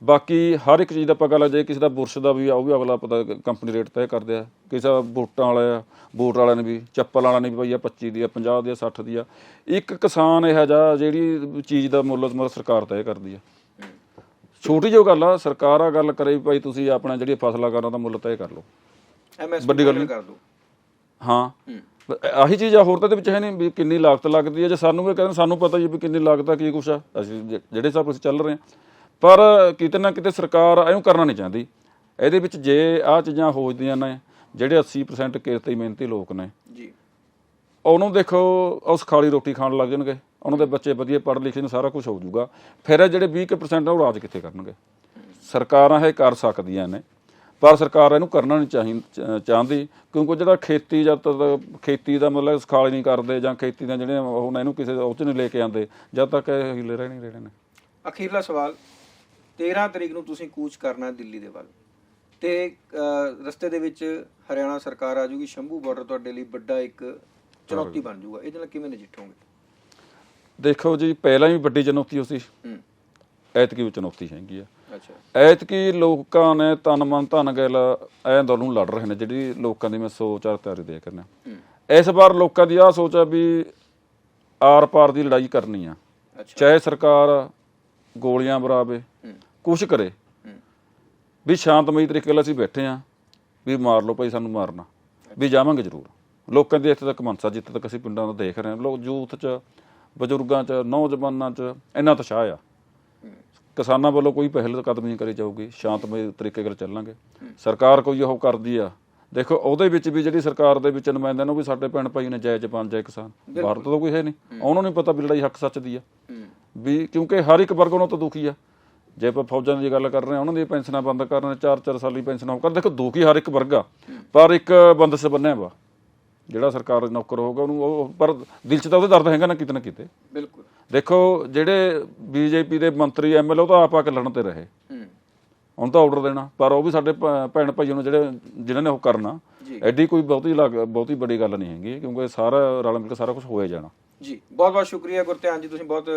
ਬਾਕੀ ਹਰ ਇੱਕ ਚੀਜ਼ ਦਾ ਪਤਾ ਲੱਗ ਜੇ ਕਿਸੇ ਦਾ ਬੁਰਸ਼ ਦਾ ਵੀ ਆ ਉਹ ਵੀ ਅਗਲਾ ਪਤਾ ਕੰਪਨੀ ਰੇਟ ਤੈਅ ਕਰਦੇ ਆ। ਕਿਸੇ ਦਾ ਬੂਟਾਂ ਵਾਲਾ ਆ ਬੂਟ ਵਾਲਿਆਂ ਨੇ ਵੀ ਚੱਪਲ ਵਾਲਿਆਂ ਨੇ ਵੀ ਭਈ ਆ 25 ਦੀ ਆ 50 ਦੀ ਆ 60 ਦੀ ਆ। ਇੱਕ ਕਿਸਾਨ ਇਹ ਜਿਹਾ ਜਿਹੜੀ ਚੀਜ਼ ਦਾ ਮੁੱਲ ਮਤਲਬ ਸਰਕਾਰ ਤੈਅ ਕਰਦੀ ਆ। ਛੋਟੀ ਜਿਹੀ ਗੱਲ ਆ ਸਰਕਾਰ ਆ ਗੱਲ ਕਰੇ ਵੀ ਭਾਈ ਤੁਸੀਂ ਆਪਣਾ ਜਿਹੜੀ ਫਸਲਾਂ ਕਰਨਾ ਦਾ ਮੁੱਲ ਤੈਅ ਕਰ ਲਓ। ਐਮਐਸਪੀ ਵੱਡੀ ਗੱਲ ਕਰ ਦੋ। ਹਾਂ। ਆਹੀ ਚੀਜ਼ ਆ ਹੋਰ ਤਾਂ ਇਹਦੇ ਵਿੱਚ ਹੈ ਨਹੀਂ ਵੀ ਕਿੰਨੀ ਲਾਗਤ ਲੱਗਦੀ ਹੈ ਜੇ ਸਾਨੂੰ ਵੀ ਕਹਿੰਦੇ ਸਾਨੂੰ ਪਤਾ ਹੈ ਵੀ ਕਿੰਨੀ ਲਾਗਤ ਆ ਕੀ ਕੁਛ ਆ। ਅਸੀਂ ਜ- ਜਿਹੜੇ ਹਿਸਾਬ ਅਸੀਂ ਚੱਲ ਰਹੇ ਹਾਂ ਪਰ ਕਿਤੇ ਨਾ ਕਿਤੇ ਸਰਕਾਰ ਇਹਨੂੰ ਕਰਨਾ ਨਹੀਂ ਚਾਹੁੰਦੀ। ਇਹਦੇ ਵਿੱਚ ਜੇ ਆਹ ਚੀਜ਼ਾਂ ਹੋ ਜਾਂਦੀਆਂ ਨੇ ਜਿਹੜੇ 80% ਕਿਰਤੀ ਮਿਹਨਤੀ ਲੋਕ ਨੇ ਜੀ। ਉਹਨੂੰ ਦੇਖੋ ਉਸ ਖਾਲੀ ਰੋਟੀ ਖਾਣ ਲੱਗ ਜਾਣਗੇ। ਉਹਨਾਂ ਦੇ ਬੱਚੇ ਵਧੀਆ ਪੜ੍ਹ ਲਿਖੇ ਨੇ ਸਾਰਾ ਕੁਝ ਹੋ ਜਾਊਗਾ। ਫਿਰ ਇਹ ਜਿਹੜੇ 20% ਆ ਉਹ ਰਾਜ ਕਿੱਥੇ ਕਰਨਗੇ? ਸਰਕਾਰਾਂ ਇਹ ਕਰ ਸਕਦੀਆਂ ਨੇ ਪਰ ਸਰਕਾਰ ਇਹਨੂੰ ਕਰਨਾ ਨਹੀਂ ਚਾਹੀ ਚਾਹੁੰਦੀ। ਕਿਉਂਕਿ ਜਿਹੜਾ ਖੇਤੀ ਜਦ ਤੱਕ ਖੇਤੀ ਦਾ ਮਤਲਬ ਸਖਾਲ ਨਹੀਂ ਕਰਦੇ ਜਾਂ ਖੇਤੀ ਦਾ ਜਿਹੜੇ ਨੇ ਇਹਨੂੰ ਕਿਸੇ ਉਹ 'ਚ ਨਹੀਂ ਲੈ ਕੇ ਆਉਂਦੇ। ਜਦ ਤੱਕ ਇਹ ਹਿੱਲੇ ਰਹਿ ਨਹੀਂ ਰਹੇ ਨੇ। ਅਖੀਰਲਾ ਸਵਾਲ। 13 ਤਰੀਕ ਨੂੰ ਤੁਸੀਂ ਕੂਚ ਕਰਨਾ ਦਿੱਲੀ ਦੇ ਵੱਲ। ਤੇ ਰਸਤੇ ਦੇ ਵਿੱਚ ਹਰਿਆਣਾ ਸਰਕਾਰ ਆ ਜੂਗੀ ਸ਼ੰਭੂ ਬਾਰਡਰ ਤੁਹਾਡੇ ਲਈ ਵੱਡਾ ਇੱਕ ਚੁਣੌਤੀ ਬਣ ਜਾਊਗਾ ਇਹਦੇ ਨਾਲ ਕਿਵੇਂ ਨਜਿੱਠੋਗੇ? ਦੇਖੋ ਜੀ ਪਹਿਲਾਂ ਵੀ ਵੱਡੀ ਚੁਣੌਤੀ ਸੀ ਐਤਕੀ ਵੀ ਚੁਣੌਤੀ ਹੈਗੀ ਆ। ਅੱਛਾ। ਐਤਕੀ ਲੋਕਾਂ ਨੇ ਤਨ ਮਨ ਧਨ ਗਿਲ ਐ ਅੰਦੋਲਨ ਨੂੰ ਲੜ ਰਹੇ ਨੇ ਜਿਹੜੀ ਲੋਕਾਂ ਦੀ ਮੈਂ ਸੋਚ ਆ ਤਿਆਰੀ ਰਿਹਾ ਹੂੰ। ਇਸ ਵਾਰ ਲੋਕਾਂ ਦੀ ਆਹ ਸੋਚ ਆ ਵੀ ਆਰ ਪਾਰ ਦੀ ਲੜਾਈ ਕਰਨੀ ਆ। ਚਾਹੇ ਸਰਕਾਰ ਗੋਲੀਆਂ ਬਰਾਵੇ ਕੁਛ ਕਰੇ। ਵੀ ਸ਼ਾਂਤਮਈ ਤਰੀਕੇ ਨਾਲ ਅਸੀਂ ਬੈਠੇ ਆ ਵੀ ਮਾਰ ਲਓ ਭਾਈ ਸਾਨੂੰ ਮਾਰਨਾ। ਵੀ ਜਾਵਾਂਗੇ ਜ਼ਰੂਰ। ਲੋਕਾਂ ਦੀ ਇੱਥੇ ਤੱਕ ਮਨਸਾ ਜਿੱਥੇ ਤੱਕ ਅਸੀਂ ਪਿੰਡਾਂ ਦਾ ਦੇਖ ਰਹੇ ਹਾਂ ਲੋਕ ਯੂਥ 'ਚ ਬਜ਼ੁਰਗਾਂ 'ਚ ਨੌਜਵਾਨਾਂ 'ਚ ਇੰਨਾ ਉਤਸ਼ਾਹ ਆ। ਕਿਸਾਨਾਂ ਵੱਲੋਂ ਕੋਈ ਪਹਿਲ ਕਦਮ ਨਹੀਂ ਕਰੀ ਜਾਊਗੀ ਸ਼ਾਂਤਮਈ ਤਰੀਕੇ ਨਾਲ ਚੱਲਾਂਗੇ। ਸਰਕਾਰ ਕੋਈ ਉਹ ਕਰਦੀ ਆ। ਦੇਖੋ ਉਹਦੇ ਵਿੱਚ ਵੀ ਜਿਹੜੀ ਸਰਕਾਰ ਦੇ ਵਿੱਚ ਨੁਮਾਇੰਦੇ ਨੇ ਉਹ ਵੀ ਸਾਡੇ ਭੈਣ ਭਾਈ ਨੇ ਜਾਇਜ਼ ਪੰਜ ਹੈ ਕਿਸਾਨ। ਭਾਰਤ ਤੋਂ ਕੋਈ ਹੈ ਨਹੀਂ। ਉਹਨਾਂ ਨੂੰ ਪਤਾ ਵੀ ਲੜਾਈ ਹੱਕ ਸੱਚ ਦੀ ਆ। ਵੀ ਕਿਉਂਕਿ ਹਰ ਇੱਕ ਵਰਗ ਉਹਨਾਂ ਤੋਂ ਦੁਖੀ ਆ। ਜੇ ਆਪਾਂ ਫੌਜਾਂ ਦੀ ਗੱਲ ਕਰ ਰਹੇ ਹਾਂ ਉਹਨਾਂ ਦੀਆਂ ਪੈਨਸ਼ਨਾਂ ਬੰਦ ਕਰਨ ਚਾਰ ਚਾਰ ਸਾਲੀ ਪੈਨਸ਼ਨਾਂ ਉਹ ਕਰ ਦੇਖੋ ਦੁਖੀ ਹਰ ਇੱਕ ਵਰਗ ਆ ਪਰ ਇੱਕ ਬੰਦਸ਼ ਬੰਨਿਆ ਵਾ ਜਿਹੜਾ ਸਰਕਾਰ ਦਾ ਨੌਕਰ ਹੋਊਗਾ ਉਹਨੂੰ ਉਹ ਪਰ ਦਿਲ 'ਚ ਤਾਂ ਉਹਦੇ ਦਰਦ ਹੈਗਾ ਨਾ ਕਿਤੇ ਨਾ ਕਿਤੇ। ਬਿਲਕੁਲ। ਦੇਖੋ ਜਿਹੜੇ ਬੀਜੇਪੀ ਦੇ ਮੰਤਰੀ ਐਮਐਲਏ ਉਹ ਤਾਂ ਆਪ ਕੇ ਲੜਨ ਤੇ ਰਹੇ। ਹੂੰ। ਹੁਣ ਤਾਂ ਆਰਡਰ ਦੇਣਾ ਪਰ ਉਹ ਵੀ ਸਾਡੇ ਭੈਣ ਭਾਈਆਂ ਨੂੰ ਜਿਹੜੇ ਜਿਨ੍ਹਾਂ ਨੇ ਉਹ ਕਰਨਾ। ਐਡੀ ਕੋਈ ਬਹੁਤੀ ਬਹੁਤੀ ਵੱਡੀ ਗੱਲ ਨਹੀਂ ਹੈਗੀ ਕਿਉਂਕਿ ਸਾਰਾ ਰਲ ਮਿਲ ਕੇ ਸਾਰਾ ਕੁਝ ਹੋਇਆ ਜਾਣਾ। ਜੀ, ਬਹੁਤ ਬਹੁਤ ਸ਼ੁਕਰੀਆ ਗੁਰਧਿਆਨ ਜੀ, ਤੁਸੀਂ ਬਹੁਤ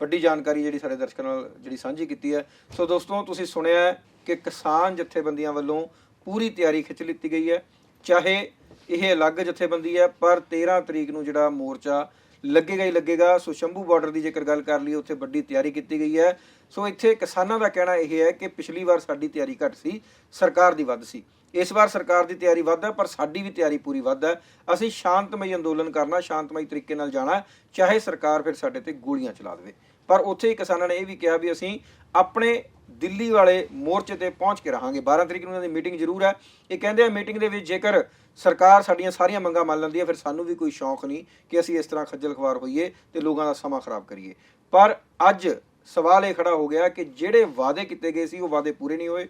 ਵੱਡੀ ਜਾਣਕਾਰੀ ਜਿਹੜੀ ਸਾਡੇ ਦਰਸ਼ਕਾਂ ਨਾਲ ਜਿਹੜੀ ਸਾਂਝੀ ਕੀਤੀ ਹੈ। ਸੋ ਦੋਸਤੋ, ਤੁਸੀਂ ਸੁਣਿਆ ਕਿ ਕਿਸਾਨ ਜਥੇਬੰਦੀਆਂ ਵੱਲੋਂ ਪੂਰੀ ਤਿਆਰੀ ਖਿੱਚ ਲਿੱਤੀ ਗਈ ਹੈ। ਚਾਹੇ ਇਹ ਅਲੱਗ ਜਥੇਬੰਦੀ ਹੈ, ਪਰ 13 ਤਰੀਕ ਨੂੰ ਜਿਹੜਾ ਮੋਰਚਾ ਲੱਗੇਗਾ ਹੀ ਲੱਗੇਗਾ। ਸੋ ਸ਼ੰਭੂ ਬਾਰਡਰ ਦੀ ਜੇਕਰ ਗੱਲ ਕਰ ਲਈ ਉੱਥੇ ਵੱਡੀ ਤਿਆਰੀ ਕੀਤੀ ਗਈ ਹੈ। ਸੋ ਇੱਥੇ ਕਿਸਾਨਾਂ ਦਾ ਕਹਿਣਾ ਇਹ ਹੈ ਕਿ ਪਿਛਲੀ ਵਾਰ ਸਾਡੀ ਤਿਆਰੀ ਘੱਟ ਸੀ, ਸਰਕਾਰ ਦੀ ਵੱਧ ਸੀ। ਇਸ ਵਾਰ ਸਰਕਾਰ ਦੀ ਤਿਆਰੀ ਵੱਧ ਹੈ, ਪਰ ਸਾਡੀ ਵੀ ਤਿਆਰੀ ਪੂਰੀ ਵੱਧ ਹੈ। ਅਸੀਂ ਸ਼ਾਂਤਮਈ ਅੰਦੋਲਨ ਕਰਨਾ, ਸ਼ਾਂਤਮਈ ਤਰੀਕੇ ਨਾਲ ਜਾਣਾ ਚਾਹੇ ਸਰਕਾਰ ਫਿਰ ਸਾਡੇ ਤੇ ਗੋਲੀਆਂ ਚਲਾ ਦੇਵੇ। ਪਰ ਉੱਥੇ ਹੀ ਕਿਸਾਨਾਂ ਨੇ ਇਹ ਵੀ ਕਿਹਾ ਵੀ ਅਸੀਂ ਆਪਣੇ ਦਿੱਲੀ ਵਾਲੇ ਮੋਰਚੇ ਤੇ ਪਹੁੰਚ ਕੇ ਰਹਾਂਗੇ। 12 ਤਰੀਕ ਨੂੰ ਇਹਨਾਂ ਦੀ ਮੀਟਿੰਗ ਜ਼ਰੂਰ ਹੈ। ਇਹ ਕਹਿੰਦੇ ਆ, ਮੀਟਿੰਗ ਦੇ ਵਿੱਚ ਜੇਕਰ ਸਰਕਾਰ ਸਾਡੀਆਂ ਸਾਰੀਆਂ ਮੰਗਾਂ ਮੰਨ ਲੈਂਦੀ ਹੈ, ਫਿਰ ਸਾਨੂੰ ਵੀ ਕੋਈ ਸ਼ੌਂਕ ਨਹੀਂ ਕਿ ਅਸੀਂ ਇਸ ਤਰ੍ਹਾਂ ਖੱਜਲ ਖਵਾਰ ਹੋਈਏ ਤੇ ਲੋਕਾਂ ਦਾ ਸਮਾਂ ਖਰਾਬ ਕਰੀਏ। ਪਰ ਅੱਜ ਸਵਾਲ ਇਹ ਖੜਾ ਹੋ ਗਿਆ ਕਿ ਜਿਹੜੇ ਵਾਅਦੇ ਕੀਤੇ ਗਏ ਸੀ, ਉਹ ਵਾਅਦੇ ਪੂਰੇ ਨਹੀਂ ਹੋਏ।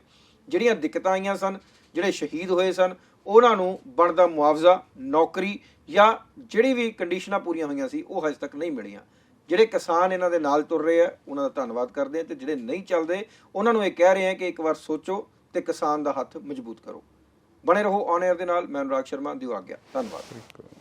ਜਿਹੜੀਆਂ ਦਿੱਕਤਾਂ ਆਈਆਂ ਸਨ ਜਿਹੜੇ ਸ਼ਹੀਦ ਹੋਏ ਸਨ, ਉਹਨਾਂ ਨੂੰ ਬਣਦਾ ਮੁਆਵਜ਼ਾ, ਨੌਕਰੀ ਜਾਂ ਜਿਹੜੀ ਵੀ ਕੰਡੀਸ਼ਨਾਂ ਪੂਰੀਆਂ ਹੋਈਆਂ ਸੀ, ਉਹ ਹਜੇ ਤੱਕ ਨਹੀਂ ਮਿਲੀਆਂ। ਜਿਹੜੇ ਕਿਸਾਨ ਇਹਨਾਂ ਦੇ ਨਾਲ ਤੁਰ ਰਹੇ ਆ, ਉਹਨਾਂ ਦਾ ਧੰਨਵਾਦ ਕਰਦੇ ਆ ਤੇ ਜਿਹੜੇ ਨਹੀਂ ਚੱਲਦੇ, ਉਹਨਾਂ ਨੂੰ ਇਹ ਕਹਿ ਰਹੇ ਆ ਕਿ ਇੱਕ ਵਾਰ ਸੋਚੋ ਤੇ ਕਿਸਾਨ ਦਾ ਹੱਥ ਮਜ਼ਬੂਤ ਕਰੋ। ਬਣੇ ਰਹੋ ਔਨ 에ਅਰ ਦੇ ਨਾਲ, ਮੈਂ ਅਨੁਰਾਗ ਸ਼ਰਮਾ, ਦਿਓ ਆਗਿਆ। ਧੰਨਵਾਦ।